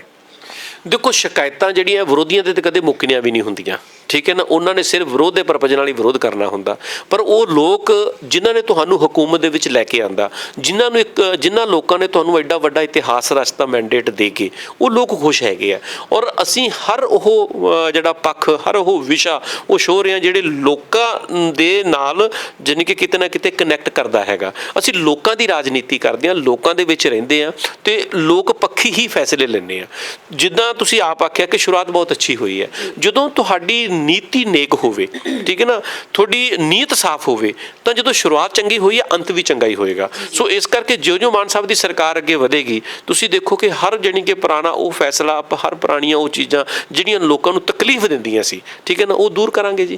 ਦੇਖੋ, ਸ਼ਿਕਾਇਤਾਂ ਜਿਹੜੀਆਂ ਵਿਰੋਧੀਆਂ ਦੇ ਤੇ ਕਦੇ ਮੁੱਕਣੀਆਂ ਵੀ ਨਹੀਂ ਹੁੰਦੀਆਂ। ਠੀਕ ਹੈ ਨਾ? ਉਹਨਾਂ ਨੇ ਸਿਰਫ ਵਿਰੋਧ ਦੇ ਪਰਪਸ ਨਾਲ ਹੀ ਵਿਰੋਧ ਕਰਨਾ ਹੁੰਦਾ। ਪਰ ਉਹ ਲੋਕ ਜਿਨ੍ਹਾਂ ਨੇ ਤੁਹਾਨੂੰ ਹਕੂਮਤ ਦੇ ਵਿੱਚ ਲੈ ਕੇ ਆਂਦਾ, ਜਿਨ੍ਹਾਂ ਨੂੰ ਇੱਕ, ਜਿਨ੍ਹਾਂ ਲੋਕਾਂ ਨੇ ਤੁਹਾਨੂੰ ਐਡਾ ਵੱਡਾ ਇਤਿਹਾਸ ਰਚਤਾ ਮੈਂਡੇਟ ਦੇ ਕੇ, ਉਹ ਲੋਕ ਖੁਸ਼ ਹੈਗੇ ਆ। ਔਰ ਅਸੀਂ ਹਰ ਉਹ ਜਿਹੜਾ ਪੱਖ, ਹਰ ਉਹ ਵਿਸ਼ਾ, ਉਹ ਸ਼ੋਅ ਰਹੇ ਹਾਂ ਜਿਹੜੇ ਲੋਕਾਂ ਦੇ ਨਾਲ ਜਾਣੀ ਕਿ ਕਿਤੇ ਨਾ ਕਿਤੇ ਕਨੈਕਟ ਕਰਦਾ ਹੈਗਾ। ਅਸੀਂ ਲੋਕਾਂ ਦੀ ਰਾਜਨੀਤੀ ਕਰਦੇ ਹਾਂ, ਲੋਕਾਂ ਦੇ ਵਿੱਚ ਰਹਿੰਦੇ ਆ ਤੇ ਲੋਕ ਪੱਖੀ ਹੀ ਫੈਸਲੇ ਲੈਂਦੇ ਆ ਜਿੱਦਾਂ ਤੁਸੀਂ ਆਪ ਆਖਿਆ ਕਿ ਸ਼ੁਰੂਆਤ ਬਹੁਤ ਅੱਛੀ ਹੋਈ ਹੈ। ਜਦੋਂ ਤੁਹਾਡੀ ਨੀਤੀ ਨੇਕ ਹੋਵੇ ਠੀਕ ਹੈ ਨਾ? ਤੁਹਾਡੀ ਨੀਅਤ ਸਾਫ਼ ਹੋਵੇ ਤਾਂ ਜਦੋਂ ਸ਼ੁਰੂਆਤ ਚੰਗੀ ਹੋਈ ਹੈ ਅੰਤ ਵੀ ਚੰਗਾ ਹੀ ਹੋਏਗਾ। ਸੋ ਇਸ ਕਰਕੇ ਜਿਉਂ-ਜਿਉਂ ਮਾਨ ਸਾਹਿਬ ਦੀ ਸਰਕਾਰ ਅੱਗੇ ਵਧੇਗੀ ਤੁਸੀਂ ਦੇਖੋ ਕਿ ਹਰ ਜਾਣੀ ਕਿ ਪੁਰਾਣਾ ਉਹ ਫੈਸਲਾ ਆਪਾਂ ਹਰ ਪੁਰਾਣੀਆਂ ਉਹ ਚੀਜ਼ਾਂ ਜਿਹੜੀਆਂ ਲੋਕਾਂ ਨੂੰ ਤਕਲੀਫ ਦਿੰਦੀਆਂ ਸੀ ਠੀਕ ਹੈ ਨਾ? ਉਹ ਦੂਰ ਕਰਾਂਗੇ ਜੀ।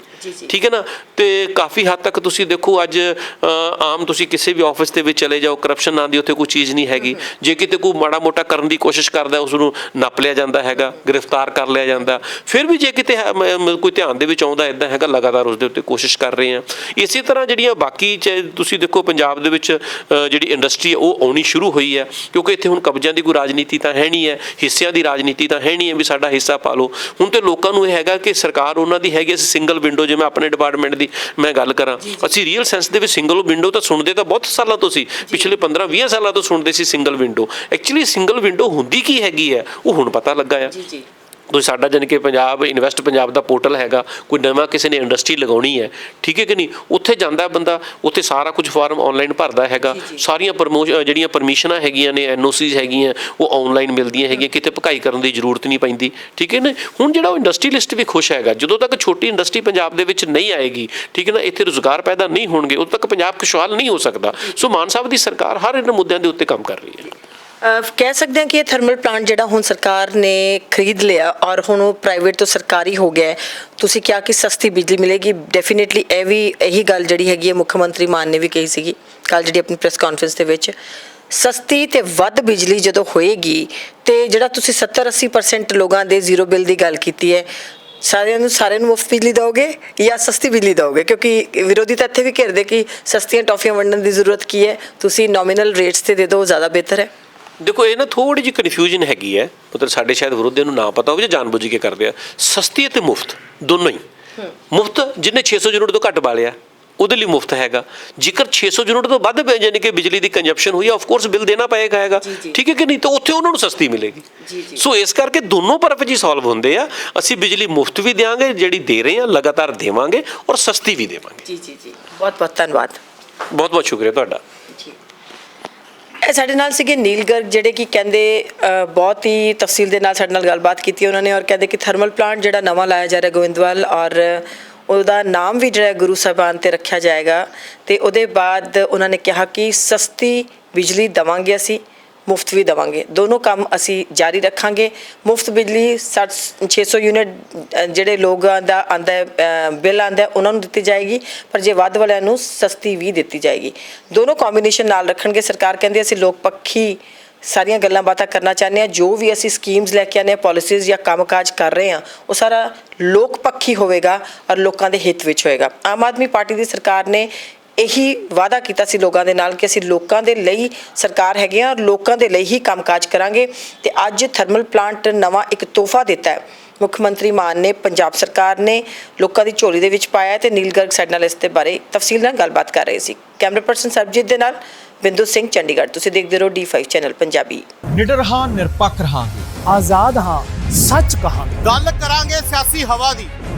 ਠੀਕ ਹੈ ਨਾ? ਤੇ ਕਾਫੀ ਹੱਦ ਤੱਕ ਤੁਸੀਂ ਦੇਖੋ ਅੱਜ ਆਮ ਤੁਸੀਂ ਕਿਸੇ ਵੀ ਆਫਿਸ ਦੇ ਵਿੱਚ ਚਲੇ ਜਾਓ ਕਰਪਸ਼ਨ ਨਾਂ ਦੀ ਉੱਥੇ ਕੋਈ ਚੀਜ਼ ਨਹੀਂ ਹੈਗੀ। ਜੇ ਕਿਤੇ ਕੋਈ ਮਾੜਾ ਮੋਟਾ ਕਰਨ ਦੀ ਕੋਸ਼ਿਸ਼ ਕਰਦਾ ਉਸ ਨੂੰ ਨੱਪ ਲਿਆ ਜਾਂਦਾ ਹੈਗਾ ਗ੍ਰਿਫਤਾਰ ਕਰ ਲਿਆ ਜਾਂਦਾ। ਫਿਰ ਵੀ ਜੇ ਕਿਤੇ ਕੋਈ ਧਿਆਨ ਦੇ ਵਿੱਚ ਆਉਂਦਾ ਇਦਾਂ ਹੈਗਾ ਲਗਾਤਾਰ ਉਸ ਦੇ ਉੱਤੇ ਕੋਸ਼ਿਸ਼ ਕਰ ਰਹੇ ਆ ਇਸੇ ਤਰ੍ਹਾਂ ਜਿਹੜੀਆਂ ਬਾਕੀ ਚਾਹੇ ਤੁਸੀਂ ਦੇਖੋ ਪੰਜਾਬ ਦੇ ਵਿੱਚ ਜਿਹੜੀ ਇੰਡਸਟਰੀ ਉਹ ਆਉਣੀ ਸ਼ੁਰੂ ਹੋਈ ਹੈ। ਕਿਉਂਕਿ ਇੱਥੇ ਹੁਣ ਕਬਜ਼ਿਆਂ ਦੀ ਕੋਈ ਰਾਜਨੀਤੀ ਤਾਂ ਹੈ ਨਹੀਂ ਹੈ ਹਿੱਸਿਆਂ ਦੀ ਰਾਜਨੀਤੀ ਤਾਂ ਹੈ ਨਹੀਂ ਹੈ ਵੀ ਸਾਡਾ ਹਿੱਸਾ ਪਾ ਲਓ। ਹੁਣ ਤੇ ਲੋਕਾਂ ਨੂੰ ਇਹ ਹੈਗਾ ਕਿ ਸਰਕਾਰ ਉਹਨਾਂ ਦੀ ਹੈਗੀ ਸਿੰਗਲ ਵਿੰਡੋ ਜਿਵੇਂ ਆਪਣੇ ਡਿਪਾਰਟਮੈਂਟ ਦੀ ਮੈਂ ਗੱਲ ਕਰਾਂ। ਅਸੀਂ ਰੀਅਲ ਸੈਂਸ ਦੇ ਵਿੱਚ ਸਿੰਗਲ ਵਿੰਡੋ ਤਾਂ ਸੁਣਦੇ ਤਾਂ ਬਹੁਤ ਸਾਲਾਂ ਤੋਂ ਸੀ। ਪਿਛਲੇ 15 20 ਸਾਲਾਂ ਤੋਂ ਸੁਣਦੇ ਸੀ single window actually single window ਹੁੰਦੀ ਕੀ ਹੈਗੀ ਹੈ ਉਹ ਹੁਣ ਪਤਾ ਲੱਗਾ ਆ। ਜੀ ਜੀ। ਤੁਸੀਂ ਸਾਡਾ ਜਾਣੀ ਕਿ ਪੰਜਾਬ ਇਨਵੈਸਟ ਪੰਜਾਬ ਦਾ ਪੋਰਟਲ ਹੈਗਾ ਕੋਈ ਨਵਾਂ ਕਿਸੇ ਨੇ ਇੰਡਸਟਰੀ ਲਗਾਉਣੀ ਹੈ ਠੀਕ ਹੈ ਕਿ ਨਹੀਂ? ਉੱਥੇ ਜਾਂਦਾ ਬੰਦਾ ਉੱਥੇ ਸਾਰਾ ਕੁਝ ਫਾਰਮ ਆਨਲਾਈਨ ਭਰਦਾ ਹੈਗਾ। ਸਾਰੀਆਂ ਜਿਹੜੀਆਂ ਪਰਮਿਸ਼ਨਾਂ ਹੈਗੀਆਂ ਨੇ ਐਨਓਸੀਜ਼ ਹੈਗੀਆਂ ਉਹ ਆਨਲਾਈਨ ਮਿਲਦੀਆਂ ਹੈਗੀਆਂ ਕਿਤੇ ਭਕਾਈ ਕਰਨ ਦੀ ਜ਼ਰੂਰਤ ਨਹੀਂ ਪੈਂਦੀ ਠੀਕ ਹੈ ਨਾ? ਹੁਣ ਜਿਹੜਾ ਉਹ ਇੰਡਸਟਰੀਲਿਸਟ ਵੀ ਖੁਸ਼ ਹੈਗਾ ਜਦੋਂ ਤੱਕ ਛੋਟੀ ਇੰਡਸਟਰੀ ਪੰਜਾਬ ਦੇ ਵਿੱਚ ਨਹੀਂ ਆਏਗੀ ਠੀਕ ਹੈ ਨਾ? ਇੱਥੇ ਰੁਜ਼ਗਾਰ ਪੈਦਾ ਨਹੀਂ ਹੋਣਗੇ ਉਦੋਂ ਤੱਕ ਪੰਜਾਬ ਖੁਸ਼ਹਾਲ ਨਹੀਂ ਹੋ ਸਕਦਾ। ਸੋ ਮਾਨ ਸਾਹਿਬ ਦੀ ਸਰਕਾਰ ਹਰ ਇਹਨਾਂ ਮੁੱਦਿਆਂ ਦੇ ਉੱਤੇ ਕੰਮ ਕਰ ਰਹੀ ਹੈ। ਕਹਿ ਸਕਦੇ ਹਾਂ ਕਿ ਇਹ ਥਰਮਲ ਪਲਾਂਟ ਜਿਹੜਾ ਹੁਣ ਸਰਕਾਰ ਨੇ ਖਰੀਦ ਲਿਆ ਔਰ ਹੁਣ ਉਹ ਪ੍ਰਾਈਵੇਟ ਤੋਂ ਸਰਕਾਰੀ ਹੋ ਗਿਆ ਤੁਸੀਂ ਕਿਹਾ ਕਿ ਸਸਤੀ ਬਿਜਲੀ ਮਿਲੇਗੀ ਡੈਫੀਨਿਟਲੀ ਇਹ ਵੀ ਇਹੀ ਗੱਲ ਜਿਹੜੀ ਹੈਗੀ ਹੈ ਮੁੱਖ ਮੰਤਰੀ ਮਾਨ ਨੇ ਵੀ ਕਹੀ ਸੀਗੀ ਕੱਲ ਜਿਹੜੀ ਆਪਣੀ ਪ੍ਰੈਸ ਕਾਨਫਰੰਸ ਦੇ ਵਿੱਚ। ਸਸਤੀ ਤੇ ਵੱਧ ਬਿਜਲੀ ਜਦੋਂ ਹੋਏਗੀ ਤੇ ਜਿਹੜਾ ਤੁਸੀਂ 70 80% ਲੋਕਾਂ ਦੇ ਜ਼ੀਰੋ ਬਿੱਲ ਦੀ ਗੱਲ ਕੀਤੀ ਹੈ, ਸਾਰਿਆਂ ਨੂੰ ਸਾਰਿਆਂ ਨੂੰ ਮੁਫਤ ਬਿਜਲੀ ਦਿਓਗੇ ਜਾਂ ਸਸਤੀ ਬਿਜਲੀ ਦਿਓਗੇ? ਕਿਉਂਕਿ ਵਿਰੋਧੀ ਤਾਂ ਇੱਥੇ ਵੀ ਘਿਰਦੇ ਕਿ ਸਸਤੀਆਂ ਟੌਫੀਆਂ ਵੰਡਣ ਦੀ ਜ਼ਰੂਰਤ ਕੀ ਹੈ, ਤੁਸੀਂ ਨੋਮੀਨਲ ਰੇਟਸ ਤੇ ਦੇ ਦਿਓ ਜ਼ਿਆਦਾ ਬਿਹਤਰ ਹੈ। ਦੇਖੋ ਇਹ ਨਾ ਥੋੜੀ ਜਿਹੀ ਕਨਫਿਊਜ਼ਨ ਹੈਗੀ ਹੈ। ਮਤਲਬ ਸਾਡੇ ਸ਼ਾਇਦ ਵਿਰੋਧੀਆਂ ਨੂੰ ਨਾ ਪਤਾ ਹੋਵੇ ਜਾਂ ਜਾਣਬੁੱਝ ਕੇ ਕਰਦੇ ਆ। ਸਸਤੀ ਅਤੇ ਮੁਫਤ ਦੋਨੋਂ ਹੀ। ਮੁਫਤ ਜਿਹਨੇ 600 ਯੂਨਿਟ ਤੋਂ ਘੱਟ ਬਾਲਿਆ ਉਹਦੇ ਲਈ ਮੁਫਤ ਹੈਗਾ। ਜੇਕਰ 600 ਯੂਨਿਟ ਤੋਂ ਵੱਧ ਪੈ ਜਾਣੀ ਕਿ ਬਿਜਲੀ ਦੀ ਕੰਜਪਸ਼ਨ ਹੋਈ ਆਫ ਕੋਰਸ ਬਿੱਲ ਦੇਣਾ ਪਏਗਾ ਹੈਗਾ। ਜੀ, ਜੀ। ਠੀਕ ਹੈ ਕਿ ਨਹੀਂ? ਤਾਂ ਉੱਥੇ ਉਹਨਾਂ ਨੂੰ ਸਸਤੀ ਮਿਲੇਗੀ। ਜੀ, ਜੀ। ਸੋ ਇਸ ਕਰਕੇ ਦੋਨੋਂ ਪਰਪਸ ਹੀ ਸੋਲਵ ਹੁੰਦੇ ਆ। ਅਸੀਂ ਬਿਜਲੀ ਮੁਫਤ ਵੀ ਦੇਵਾਂਗੇ ਜਿਹੜੀ ਦੇ ਰਹੇ ਆ ਲਗਾਤਾਰ ਦੇਵਾਂਗੇ ਔਰ ਸਸਤੀ ਵੀ ਦੇਵਾਂਗੇ। ਜੀ ਜੀ ਜੀ। ਬਹੁਤ ਬਹੁਤ ਧੰਨਵਾਦ। ਬਹੁਤ ਬਹੁਤ ਸ਼ੁਕਰੀਆ ਤੁਹਾਡਾ। ਇਹ ਸਾਡੇ ਨਾਲ ਸੀਗੇ ਨੀਲ ਗਰਗ, ਜਿਹੜੇ ਕਿ ਕਹਿੰਦੇ ਬਹੁਤ ਹੀ ਤਫਸੀਲ ਦੇ ਨਾਲ ਸਾਡੇ ਨਾਲ ਗੱਲਬਾਤ ਕੀਤੀ ਉਹਨਾਂ ਨੇ ਔਰ ਕਹਿੰਦੇ ਕਿ ਥਰਮਲ ਪਲਾਂਟ ਜਿਹੜਾ ਨਵਾਂ ਲਾਇਆ ਜਾ ਰਿਹਾ ਗੋਇੰਦਵਾਲ ਔਰ ਉਹਦਾ ਨਾਮ ਵੀ ਜਿਹੜਾ ਗੁਰੂ ਸਾਹਿਬਾਨ ਤੇ ਰੱਖਿਆ ਜਾਏਗਾ ਤੇ ਉਹਦੇ ਬਾਅਦ ਉਹਨਾਂ ਨੇ ਕਿਹਾ ਕਿ ਸਸਤੀ ਬਿਜਲੀ ਦਵਾਂਗੇ ਅਸੀਂ। ਮੁਫਤ ਵੀ ਦਵਾਂਗੇ। ਦੋਨੋਂ ਕੰਮ ਅਸੀਂ ਜਾਰੀ ਰੱਖਾਂਗੇ। ਮੁਫਤ ਬਿਜਲੀ 60 600 ਯੂਨਿਟ ਜਿਹੜੇ ਲੋਕਾਂ ਦਾ ਆਂਦਾ ਬਿੱਲ ਆਂਦਾ ਉਹਨਾਂ ਨੂੰ ਦਿੱਤੀ ਜਾਏਗੀ। ਪਰ ਜੇ ਵੱਧ ਵਾਲਿਆਂ ਨੂੰ ਸਸਤੀ ਵੀ ਦਿੱਤੀ ਜਾਏਗੀ। ਦੋਨੋਂ ਕੰਬੀਨੇਸ਼ਨ ਨਾਲ ਰੱਖਣਗੇ। ਸਰਕਾਰ ਕਹਿੰਦੀ ਅਸੀਂ ਲੋਕ ਪੱਖੀ ਸਾਰੀਆਂ ਗੱਲਾਂ ਬਾਤਾਂ ਕਰਨਾ ਚਾਹੁੰਦੇ ਹਾਂ। ਜੋ ਵੀ ਅਸੀਂ ਸਕੀਮਸ ਲੈ ਕੇ ਆਨੇ ਪਾਲਿਸੀਜ਼ ਜਾਂ ਕੰਮਕਾਜ ਕਰ ਰਹੇ ਹਾਂ, ਉਹ ਸਾਰਾ ਲੋਕ ਪੱਖੀ ਹੋਵੇਗਾ ਔਰ ਲੋਕਾਂ ਦੇ ਹਿੱਤ ਵਿੱਚ ਹੋਏਗਾ। ਆਮ ਆਦਮੀ ਪਾਰਟੀ ਦੀ ਸਰਕਾਰ ਨੇ ਇਹੀ ਵਾਅਦਾ ਕੀਤਾ ਸੀ ਲੋਕਾਂ ਦੇ ਨਾਲ ਕਿ ਅਸੀਂ ਲੋਕਾਂ ਦੇ ਲਈ ਸਰਕਾਰ ਹੈਗੇ ਆ ਔਰ ਲੋਕਾਂ ਦੇ ਲਈ ਹੀ ਕੰਮਕਾਜ ਕਰਾਂਗੇ ਤੇ ਅੱਜ ਥਰਮਲ ਪਲਾਂਟ ਨਵਾਂ ਇੱਕ ਤੋਹਫਾ ਦਿੱਤਾ ਹੈ। ਮੁੱਖ ਮੰਤਰੀ ਮਾਨ ਨੇ ਪੰਜਾਬ ਸਰਕਾਰ ਨੇ ਲੋਕਾਂ ਦੀ ਝੋਲੀ ਦੇ ਵਿੱਚ ਪਾਇਆ ਤੇ ਨੀਲ ਗਰਗ ਸਾਡੇ ਨਾਲ ਇਸ ਦੇ ਬਾਰੇ ਤਫਸੀਲ ਨਾਲ ਗੱਲਬਾਤ ਕਰ ਰਹੇ ਸੀ। ਕੈਮਰਾ ਪਰਸਨ ਸਰਬਜੀਤ ਦੇ ਨਾਲ ਬਿੰਦੂ ਸਿੰਘ ਚੰਡੀਗੜ੍ਹ। ਤੁਸੀਂ ਦੇਖਦੇ ਰਹੋ D5 ਚੈਨਲ ਪੰਜਾਬੀ। ਨਿਡਰ ਹਾਂ ਨਿਰਪੱਖ ਰਹਾਂਗੇ। ਆਜ਼ਾਦ ਹਾਂ ਸੱਚ ਕਹਾਂਗੇ। ਗੱਲ ਕਰਾਂਗੇ ਸਿਆਸੀ ਹਵਾ ਦੀ।